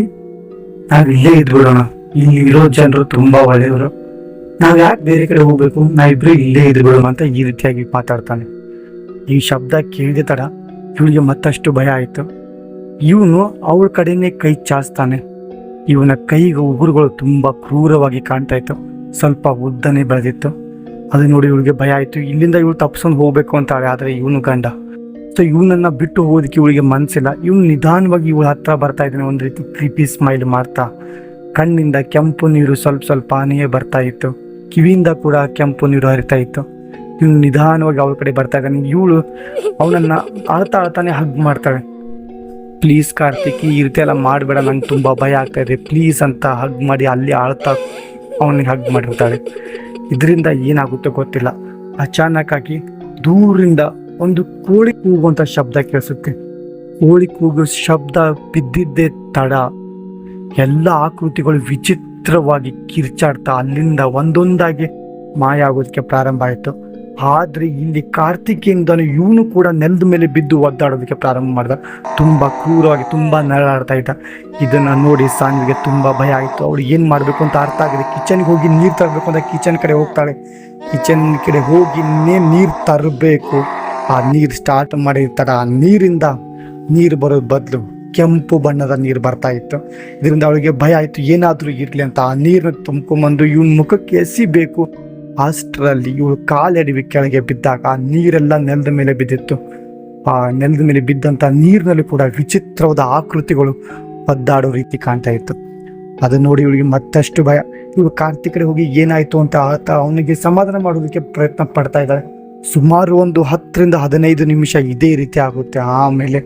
ನಾವು ಇಲ್ಲೇ ಇದ್ಬಿಡೋಣ ಇಲ್ಲಿ ಇರೋ ಜನರು ತುಂಬ ಒಳ್ಳೆಯವರು. ನಾವು ಯಾಕೆ ಬೇರೆ ಕಡೆ ಹೋಗ್ಬೇಕು? ನಾವಿಬ್ರು ಇಲ್ಲೇ ಇದ್ಬಿಡೋಣ ಅಂತ ಈ ರೀತಿಯಾಗಿ ಮಾತಾಡ್ತಾನೆ. ಈ ಶಬ್ದ ಕೇಳಿದ ತಡ ಇವಳಿಗೆ ಮತ್ತಷ್ಟು ಭಯ ಆಯಿತು. ಇವನು ಅವಳ ಕಡೆನೇ ಕೈ ಚಾಚ್ತಾನೆ. ಇವನ ಕೈಗೆ ಉಗುರುಗಳು ತುಂಬ ಕ್ರೂರವಾಗಿ ಕಾಣ್ತಾ ಇತ್ತು. ಸ್ವಲ್ಪ ಉದ್ದನೆ ಬೆಳೆದಿತ್ತು. ಅದು ನೋಡಿ ಇವಳಿಗೆ ಭಯ ಆಯಿತು. ಇಲ್ಲಿಂದ ಇವಳು ತಪ್ಪಿಸ್ಕೊಂಡು ಹೋಗ್ಬೇಕು ಅಂತಾಳೆ, ಆದರೆ ಇವನು ಗಂಡ. ಸೊ ಇವನನ್ನು ಬಿಟ್ಟು ಹೋಗೋದಕ್ಕೆ ಇವಳಿಗೆ ಮನಸ್ಸಿಲ್ಲ ಇವನು ನಿಧಾನವಾಗಿ ಇವಳ ಹತ್ರ ಬರ್ತಾ ಇದ್ದಾನೆ. ಒಂದು ರೀತಿ ಕ್ರಿಪಿ ಸ್ಮೈಲ್ ಮಾಡ್ತಾ, ಕಣ್ಣಿಂದ ಕೆಂಪು ನೀರು ಸ್ವಲ್ಪ ಸ್ವಲ್ಪ ಆನೆಯೇ ಬರ್ತಾ ಇತ್ತು. ಕಿವಿಯಿಂದ ಕೂಡ ಕೆಂಪು ನೀರು ಹರಿತಾ ಇತ್ತು. ಇವನು ನಿಧಾನವಾಗಿ ಅವಳ ಕಡೆ ಬರ್ತಾ ಇದ್ದಾನೆ. ಇವಳು ಅವನನ್ನ ಅಳ್ತಾ ಅಳ್ತಾನೆ ಹಗ್ ಮಾಡ್ತಾಳೆ. ಪ್ಲೀಸ್ ಕಾರ್ತಿಕ್, ಈ ರೀತಿ ಎಲ್ಲ ಮಾಡಬೇಡ. ನಂಗೆ ತುಂಬ ಭಯ ಆಗ್ತಾ ಇದೆ. ಪ್ಲೀಸ್ ಅಂತ ಹಗ್ ಮಾಡಿ ಅಲ್ಲಿ ಆಳ್ತಾ ಅವನಿಗೆ ಹಗ್ ಮಾಡಿರ್ತಾಳೆ. ಇದರಿಂದ ಏನಾಗುತ್ತೋ ಗೊತ್ತಿಲ್ಲ. ಅಚಾನಕ್ ಆಗಿ ದೂರಿಂದ ಒಂದು ಕೋಳಿ ಕೂಗುವಂಥ ಶಬ್ದ ಕೇಳಿಸುತ್ತೆ. ಕೋಳಿ ಕೂಗೋ ಶಬ್ದ ಬಿದ್ದಿದ್ದೇ ತಡ. ಎಲ್ಲ ಆಕೃತಿಗಳು ವಿಚಿತ್ರವಾಗಿ ಕಿರ್ಚಾಡ್ತಾ ಅಲ್ಲಿಂದ ಒಂದೊಂದಾಗಿ ಮಾಯ ಆಗೋದಕ್ಕೆ ಪ್ರಾರಂಭ ಆಯಿತು. ಆದ್ರೆ ಇಲ್ಲಿ ಕಾರ್ತಿಕೇಯಂದನು ಇವನು ಕೂಡ ನೆಲದ ಮೇಲೆ ಬಿದ್ದು ಒದ್ದಾಡೋದಕ್ಕೆ ಪ್ರಾರಂಭ ಮಾಡ್ದ. ತುಂಬಾ ಕ್ರೂರವಾಗಿ ತುಂಬಾ ನರಳಾಡ್ತಾ ಇದ್ದ. ಇದನ್ನ ನೋಡಿ ಸಾನ್ವಿಗೆ ತುಂಬಾ ಭಯ ಆಯಿತು. ಅವಳು ಏನ್ ಮಾಡ್ಬೇಕು ಅಂತ ಅರ್ಥ ಆಗಿದೆ ಕಿಚನ್ಗೆ ಹೋಗಿ ನೀರು ತರಬೇಕು ಅಂತ ಕಿಚನ್ ಕಡೆ ಹೋಗ್ತಾಳೆ. ಕಿಚನ್ ಕಡೆ ಹೋಗಿ ನೀರು ತರಬೇಕು. ಆ ನೀರು ಸ್ಟಾರ್ಟ್ ಮಾಡಿರ್ತಾರ ಆ ನೀರಿಂದ ನೀರು ಬರೋ ಬದಲು ಕೆಂಪು ಬಣ್ಣದ ನೀರು ಬರ್ತಾ ಇತ್ತು. ಇದರಿಂದ ಅವಳಿಗೆ ಭಯ ಆಯ್ತು. ಏನಾದ್ರೂ ಇರ್ಲಿ ಅಂತ ಆ ನೀರನ್ನ ತುಂಬ್ಕೊಂಬಂದು ಇವನ್ ಮುಖಕ್ಕೆ ಎಸಿಬೇಕು. ಅಷ್ಟರಲ್ಲಿ ಇವಳು ಕಾಲೆಡವಿ ಕೆಳಗೆ ಬಿದ್ದಾಗ ಆ ನೀರೆಲ್ಲ ನೆಲದ ಮೇಲೆ ಬಿದ್ದಿತ್ತು. ಆ ನೆಲದ ಮೇಲೆ ಬಿದ್ದಂತ ನೀರಿನಲ್ಲಿ ಕೂಡ ವಿಚಿತ್ರವಾದ ಆಕೃತಿಗಳು ಒದ್ದಾಡೋ ರೀತಿ ಕಾಣ್ತಾ ಇತ್ತು. ಅದು ನೋಡಿ ಇವಳಿಗೆ ಮತ್ತಷ್ಟು ಭಯ. ಇವಳು ಕಾರ್ತಿಕ್ ಕಡೆ ಹೋಗಿ ಏನಾಯ್ತು ಅಂತ ಆತ ಅವನಿಗೆ ಸಮಾಧಾನ ಮಾಡೋದಕ್ಕೆ ಪ್ರಯತ್ನ ಪಡ್ತಾ ಇದ್ದಾಳೆ. ಸುಮಾರು ಒಂದು ಹತ್ತರಿಂದ ಹದಿನೈದು ನಿಮಿಷ ಇದೇ ರೀತಿ ಆಗುತ್ತೆ. ಆಮೇಲೆ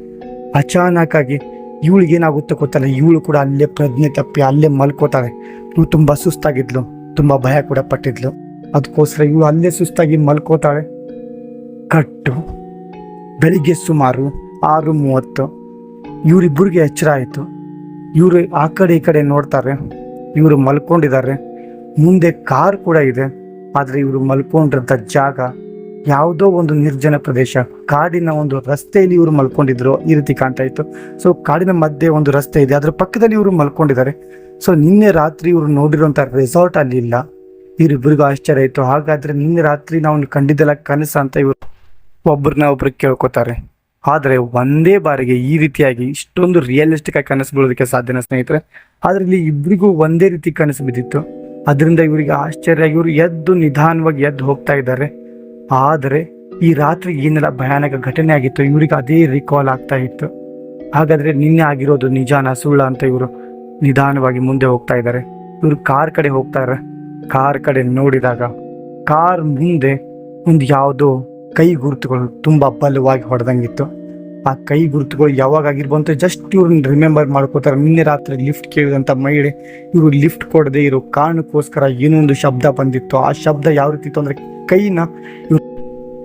ಅಚಾನಕ್ ಆಗಿ ಇವಳಿಗೆ ಏನಾಗುತ್ತೆ ಗೊತ್ತಲ್ಲ. ಇವಳು ಕೂಡ ಅಲ್ಲೇ ಪ್ರಜ್ಞೆ ತಪ್ಪಿ ಅಲ್ಲೇ ಮಲ್ಕೋತಾಳೆ. ಇವಳು ತುಂಬಾ ಸುಸ್ತಾಗಿದ್ಲು. ತುಂಬಾ ಭಯ ಕೂಡ ಪಟ್ಟಿದ್ಲು. ಅದಕ್ಕೋಸ್ಕರ ಇವಳು ಅಲ್ಲೇ ಸುಸ್ತಾಗಿ ಮಲ್ಕೋತಾಳೆ. ಕಟ್ಟು. ಬೆಳಿಗ್ಗೆ ಸುಮಾರು ಆರು ಮೂವತ್ತು. ಇವರಿಬ್ಬರಿಗೆ ಎಚ್ಚರ ಆಯಿತು. ಇವರು ಆ ಕಡೆ ಈ ಕಡೆ ನೋಡ್ತಾರೆ. ಇವರು ಮಲ್ಕೊಂಡಿದ್ದಾರೆ. ಮುಂದೆ ಕಾರ್ ಕೂಡ ಇದೆ. ಆದರೆ ಇವರು ಮಲ್ಕೊಂಡಿರಂಥ ಜಾಗ ಯಾವುದೋ ಒಂದು ನಿರ್ಜನ ಪ್ರದೇಶ. ಕಾಡಿನ ಒಂದು ರಸ್ತೆಯಲ್ಲಿ ಇವರು ಮಲ್ಕೊಂಡಿದ್ರು ಈ ರೀತಿ ಕಾಣ್ತಾ ಇತ್ತು. ಸೊ ಕಾಡಿನ ಮಧ್ಯೆ ಒಂದು ರಸ್ತೆ ಇದೆ. ಅದರ ಪಕ್ಕದಲ್ಲಿ ಇವರು ಮಲ್ಕೊಂಡಿದ್ದಾರೆ. ಸೊ ನಿನ್ನೆ ರಾತ್ರಿ ಇವರು ನೋಡಿರುವಂಥ ರೆಸಾರ್ಟ್ ಅಲ್ಲಿ ಇಲ್ಲ. ಇವರಿಬ್ಬರಿಗೂ ಆಶ್ಚರ್ಯ ಆಯ್ತು ಹಾಗಾದ್ರೆ ನಿನ್ನೆ ರಾತ್ರಿ ನಾವು ಕಂಡಿದ್ದೆಲ್ಲ ಕನಸ ಅಂತ ಇವರು ಒಬ್ರನ್ನ ಒಬ್ರು ಕೇಳ್ಕೊತಾರೆ. ಆದರೆ ಒಂದೇ ಬಾರಿಗೆ ಈ ರೀತಿಯಾಗಿ ಇಷ್ಟೊಂದು ರಿಯಲಿಸ್ಟಿಕ್ ಆಗಿ ಕನಸು ಬೀಳೋದಕ್ಕೆ ಸಾಧ್ಯನ ಸ್ನೇಹಿತರೆ? ಆದ್ರೆ ಇಲ್ಲಿ ಇಬ್ಬರಿಗೂ ಒಂದೇ ರೀತಿ ಕನಸು ಬಿದ್ದಿತ್ತು. ಅದರಿಂದ ಇವರಿಗೆ ಆಶ್ಚರ್ಯ ಇವರು ಎದ್ದು ನಿಧಾನವಾಗಿ ಎದ್ದು ಹೋಗ್ತಾ ಇದ್ದಾರೆ. ಆದರೆ ಈ ರಾತ್ರಿ ಏನೆಲ್ಲ ಭಯಾನಕ ಘಟನೆ ಆಗಿತ್ತು ಇವರಿಗೆ ಅದೇ ರಿಕಾಲ್ ಆಗ್ತಾ ಇತ್ತು. ಹಾಗಾದ್ರೆ ನಿನ್ನೆ ಆಗಿರೋದು ನಿಜಾನ ಸುಳ್ಳ ಅಂತ ಇವರು ನಿಧಾನವಾಗಿ ಮುಂದೆ ಹೋಗ್ತಾ ಇದ್ದಾರೆ. ಇವರು ಕಾರ್ ಕಡೆ ಹೋಗ್ತಾರೆ ಕಾರ್ ಕಡೆ ನೋಡಿದಾಗ ಕಾರ್ ಮುಂದೆ ಒಂದು ಯಾವುದೋ ಕೈ ಗುರುತುಗಳು ತುಂಬ ಬಲವಾಗಿ ಹೊಡೆದಂಗಿತ್ತು. ಆ ಕೈ ಗುರುತುಗಳು ಯಾವಾಗ ಆಗಿರ್ಬಂತು ಜಸ್ಟ್ ಇವ್ರನ್ನ ರಿಮೆಂಬರ್ ಮಾಡ್ಕೋತಾರೆ. ನಿನ್ನೆ ರಾತ್ರಿ ಲಿಫ್ಟ್ ಕೇಳಿದಂಥ ಮಹಿಳೆ ಇವರು ಲಿಫ್ಟ್ ಕೊಡದೆ ಇರೋ ಕಾರಣಕ್ಕೋಸ್ಕರ ಏನೋ ಒಂದು ಶಬ್ದ ಬಂದಿತ್ತು. ಆ ಶಬ್ದ ಯಾವ ರೀತಿ ಇತ್ತು ಅಂದರೆ ಕೈನ ಇವ್ರು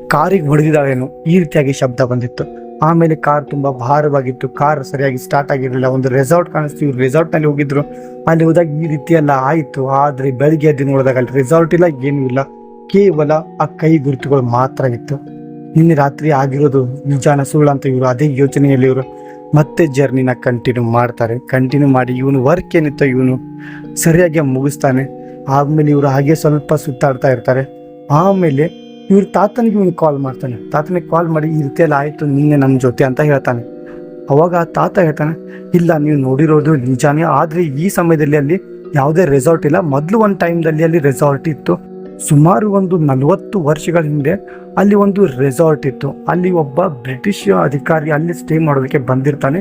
ಕಾರಿಗೆ ಹೊಡೆದಿದ್ದಾಳೇನೋ ಈ ರೀತಿಯಾಗಿ ಶಬ್ದ ಬಂದಿತ್ತು. ಆಮೇಲೆ ಕಾರ್ ತುಂಬಾ ಭಾರವಾಗಿತ್ತು. ಕಾರ್ ಸರಿಯಾಗಿ ಸ್ಟಾರ್ಟ್ ಆಗಿರಲಿಲ್ಲ. ಒಂದು ರೆಸಾರ್ಟ್ ಕಾಣಿಸ್ತು. ಇವ್ರು ರೆಸಾರ್ಟ್ನಲ್ಲಿ ಹೋಗಿದ್ರು. ಅಲ್ಲಿ ಹೋದಾಗ ಈ ರೀತಿ ಎಲ್ಲ ಆಯ್ತು. ಆದ್ರೆ ಬೆಳಿಗ್ಗೆ ದಿನ ನೋಡಿದಾಗ ಅಲ್ಲಿ ರೆಸಾರ್ಟ್ ಇಲ್ಲ, ಏನೂ ಇಲ್ಲ. ಕೇವಲ ಆ ಕೈ ಗುರುತುಗಳು ಮಾತ್ರ ಇತ್ತು. ನಿನ್ನೆ ರಾತ್ರಿ ಆಗಿರೋದು ನಿಜಾನ ಸುಳ್ಳು ಅಂತ ಇವರು ಅದೇ ಯೋಚನೆಯಲ್ಲಿ ಇವರು ಮತ್ತೆ ಜರ್ನಿನ ಕಂಟಿನ್ಯೂ ಮಾಡ್ತಾರೆ. ಕಂಟಿನ್ಯೂ ಮಾಡಿ ಇವನು ವರ್ಕ್ ಏನಿತ್ತೋ ಇವನು ಸರಿಯಾಗಿ ಮುಗಿಸ್ತಾನೆ. ಆಮೇಲೆ ಇವರು ಹಾಗೆ ಸ್ವಲ್ಪ ಸುತ್ತಾಡ್ತಾ ಇರ್ತಾರೆ. ಆಮೇಲೆ ಇವ್ರ ತಾತನಿಗೆ ಇವನು ಕಾಲ್ ಮಾಡ್ತಾನೆ. ತಾತನಿಗೆ ಕಾಲ್ ಮಾಡಿ, ಈ ರೀತಿಯಲ್ಲಿ ಆಯ್ತು, ನಿನ್ನೆ ನಮ್ಮ ಜೊತೆ ಅಂತ ಹೇಳ್ತಾನೆ. ಅವಾಗ ಆ ತಾತ ಹೇಳ್ತಾನೆ, ಇಲ್ಲ, ನೀವು ನೋಡಿರೋದು ನಿಜಾನೇ, ಆದ್ರೆ ಈ ಸಮಯದಲ್ಲಿ ಅಲ್ಲಿ ಯಾವುದೇ ರೆಸಾರ್ಟ್ ಇಲ್ಲ. ಮೊದಲು ಒಂದು ಟೈಮ್ದಲ್ಲಿ ಅಲ್ಲಿ ರೆಸಾರ್ಟ್ ಇತ್ತು. ಸುಮಾರು ಒಂದು ನಲವತ್ತು ವರ್ಷಗಳ ಹಿಂದೆ ಅಲ್ಲಿ ಒಂದು ರೆಸಾರ್ಟ್ ಇತ್ತು. ಅಲ್ಲಿ ಒಬ್ಬ ಬ್ರಿಟಿಷ್ ಅಧಿಕಾರಿ ಅಲ್ಲಿ ಸ್ಟೇ ಮಾಡೋದಕ್ಕೆ ಬಂದಿರ್ತಾನೆ.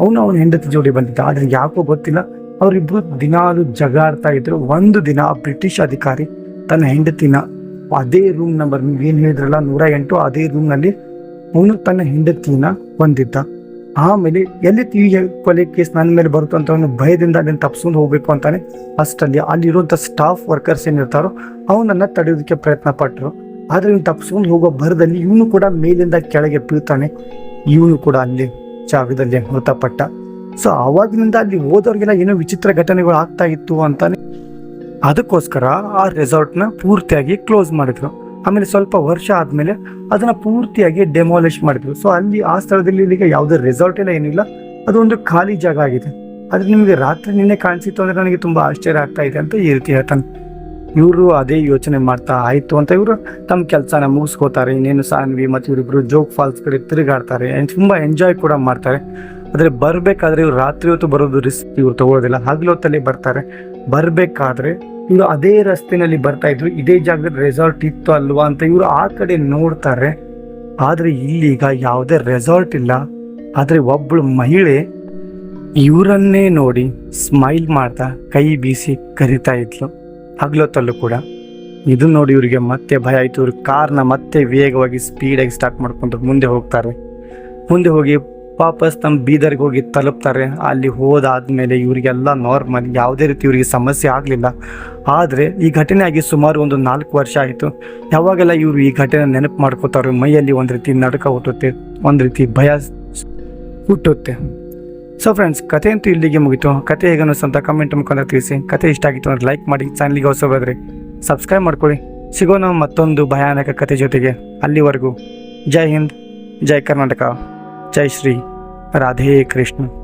ಅವನು ಅವನ ಹೆಂಡತಿ ಜೋಡಿ ಬಂದಿದ್ದ. ಆದ್ರೆ ಯಾಕೋ ಗೊತ್ತಿಲ್ಲ. ಅವರಿಬ್ರು ದಿನಾಲು ಜಗಾಡ್ತಾ ಇದ್ರು. ಒಂದು ದಿನ ಬ್ರಿಟಿಷ್ ಅಧಿಕಾರಿ ತನ್ನ ಹೆಂಡತಿನ ಅದೇ ರೂಮ್ ನಂಬರ್ ನೀವು ಏನ್ ಹೇಳಿದ್ರಲ್ಲ ನೂರ ಎಂಟು ಅದೇ ರೂಮ್ನಲ್ಲಿ ಅವನು ತನ್ನ ಹೆಂಡತಿನ ಹೊಂದಿದ್ದ ಆಮೇಲೆ ಎಲ್ಲಿ ಈ ಕೊಲೆ ಕೇಸ್ ನನ್ನ ಮೇಲೆ ಬರುತ್ತೋ ಅಂತ ಅವನು ಭಯದಿಂದ ಅದನ್ನು ತಪ್ಸ್ಕೊಂಡು ಹೋಗ್ಬೇಕು ಅಂತಾನೆ ಅಷ್ಟಲ್ಲಿ ಅಲ್ಲಿರುವಂತ ಸ್ಟಾಫ್ ವರ್ಕರ್ಸ್ ಏನಿರ್ತಾರೋ, ಅವನನ್ನ ತಡೆಯೋದಕ್ಕೆ ಪ್ರಯತ್ನ ಪಟ್ಟರು ಆದ್ರೆ ಇವ್ನು ತಪ್ಸ್ಕೊಂಡು ಹೋಗೋ ಭರದಲ್ಲಿ ಇವನು ಕೂಡ ಮೇಲಿಂದ ಕೆಳಗೆ ಬೀಳ್ತಾನೆ. ಇವನು ಕೂಡ ಅಲ್ಲಿ ಜಾಗದಲ್ಲಿ ಮೃತಪಟ್ಟ. ಸೊ ಅವಾಗಿನಿಂದ ಅಲ್ಲಿ ಹೋದವ್ರಿಗೆಲ್ಲ ಏನೋ ವಿಚಿತ್ರ ಘಟನೆಗಳು ಆಗ್ತಾ ಇತ್ತು ಅಂತಾನೆ ಅದಕ್ಕೋಸ್ಕರ ಆ ರೆಸಾರ್ಟ್ನ ಪೂರ್ತಿಯಾಗಿ ಕ್ಲೋಸ್ ಮಾಡಿದ್ರು. ಆಮೇಲೆ ಸ್ವಲ್ಪ ವರ್ಷ ಆದ್ಮೇಲೆ ಅದನ್ನ ಪೂರ್ತಿಯಾಗಿ ಡೆಮಾಲಿಷ್ ಮಾಡಿದ್ರು. ಸೊ ಅಲ್ಲಿ ಆ ಸ್ಥಳದಲ್ಲಿ ಈಗ ಯಾವುದೇ ರೆಸಾರ್ಟ್ ಎಲ್ಲ ಏನಿಲ್ಲ. ಅದೊಂದು ಖಾಲಿ ಜಾಗ ಆಗಿದೆ. ಆದರೆ ನಿಮಗೆ ರಾತ್ರಿ ನಿನ್ನೆ ಕಾಣಿಸಿತ್ತು ಅಂದರೆ ನನಗೆ ತುಂಬಾ ಆಶ್ಚರ್ಯ ಆಗ್ತಾ ಇದೆ ಅಂತ ಈ ರೀತಿ ಹೇಳ್ತಾನೆ. ಇವರು ಅದೇ ಯೋಚನೆ ಮಾಡ್ತಾ ಆಯಿತು ಅಂತ ಇವರು ತಮ್ಮ ಕೆಲಸನ ಮುಗಿಸ್ಕೋತಾರೆ. ಇನ್ನೇನು ಸಾನ್ವಿ ಮತ್ತು ಇವರಿಬ್ರು ಜೋಗ್ ಫಾಲ್ಸ್ ಕಡೆ ತಿರುಗಾಡ್ತಾರೆ. ತುಂಬಾ ಎಂಜಾಯ್ ಕೂಡ ಮಾಡ್ತಾರೆ. ಆದರೆ ಬರಬೇಕಾದ್ರೆ ಇವ್ರು ರಾತ್ರಿ ಹೊತ್ತು ಬರೋದು ರಿಸ್ಕ್ ಇವ್ರು ತಗೊಳ್ಳೋದಿಲ್ಲ ಹಗಲೊತ್ತಲ್ಲಿ ಬರ್ತಾರೆ. ಬರ್ಬೇಕಾದ್ರೆ ಇವರು ಅದೇ ರಸ್ತೆನಲ್ಲಿ ಬರ್ತಾ ಇದ್ರು. ಇದೇ ಜಾಗದಲ್ಲಿ ರೆಸಾರ್ಟ್ ಇತ್ತು ಅಲ್ವಾ ಅಂತ ಇವರು ಆ ಕಡೆ ನೋಡ್ತಾರೆ. ಆದ್ರೆ ಇಲ್ಲೀಗ ಯಾವುದೇ ರೆಸಾರ್ಟ್ ಇಲ್ಲ. ಆದ್ರೆ ಒಬ್ಬಳು ಮಹಿಳೆ ಇವರನ್ನೇ ನೋಡಿ ಸ್ಮೈಲ್ ಮಾಡ್ತಾ ಕೈ ಬೀಸಿ ಕರಿತಾ ಇದ್ಲು. ಹಗ್ಲೊತ್ತಲ್ಲೂ ಕೂಡ. ಇದು ನೋಡಿ ಇವರಿಗೆ ಮತ್ತೆ ಭಯ ಆಯ್ತು. ಇವ್ರ ಕಾರ್ನ ಮತ್ತೆ ವೇಗವಾಗಿ ಸ್ಪೀಡಾಗಿ ಸ್ಟಾರ್ಟ್ ಮಾಡ್ಕೊಂಡು ಮುಂದೆ ಹೋಗ್ತಾರೆ. ಮುಂದೆ ಹೋಗಿ ವಾಪಸ್ ತಮ್ಮ ಬೀದರ್ಗೆ ಹೋಗಿ ತಲುಪ್ತಾರೆ. ಅಲ್ಲಿ ಹೋದಾದ್ಮೇಲೆ ಇವರಿಗೆಲ್ಲ ನಾರ್ಮಲ್ ಯಾವುದೇ ರೀತಿ ಇವರಿಗೆ ಸಮಸ್ಯೆ ಆಗಲಿಲ್ಲ. ಆದರೆ ಈ ಘಟನೆ ಆಗಿ ಸುಮಾರು ಒಂದು ನಾಲ್ಕು ವರ್ಷ ಆಯಿತು. ಯಾವಾಗೆಲ್ಲ ಇವರು ಈ ಘಟನೆ ನೆನಪು ಮಾಡ್ಕೋತಾರೆ, ಮೈಯಲ್ಲಿ ಒಂದು ರೀತಿ ನಡುಕ ಹುಟ್ಟುತ್ತೆ, ಒಂದು ರೀತಿ ಭಯ ಹುಟ್ಟುತ್ತೆ. ಸೊ ಫ್ರೆಂಡ್ಸ್ ಕತೆ ಅಂತೂ ಇಲ್ಲಿಗೆ ಮುಗಿತು. ಕತೆ ಹೇಗೆ ಅನ್ನಿಸ್ತಂತ ಕಮೆಂಟ್ ಮುಖಾಂತರ ತಿಳಿಸಿ. ಕತೆ ಇಷ್ಟ ಆಗಿತ್ತು ಅಂದರೆ ಲೈಕ್ ಮಾಡಿ ಚಾನಲ್ಗೆ ಹೊಸಬಾದ್ರೆ ಸಬ್ಸ್ಕ್ರೈಬ್ ಮಾಡ್ಕೊಳ್ಳಿ. ಸಿಗೋಣ ಮತ್ತೊಂದು ಭಯಾನಕ ಕತೆ ಜೊತೆಗೆ ಅಲ್ಲಿವರೆಗೂ. ಜೈ ಹಿಂದ್, ಜೈ ಕರ್ನಾಟಕ. जय श्री राधे कृष्ण।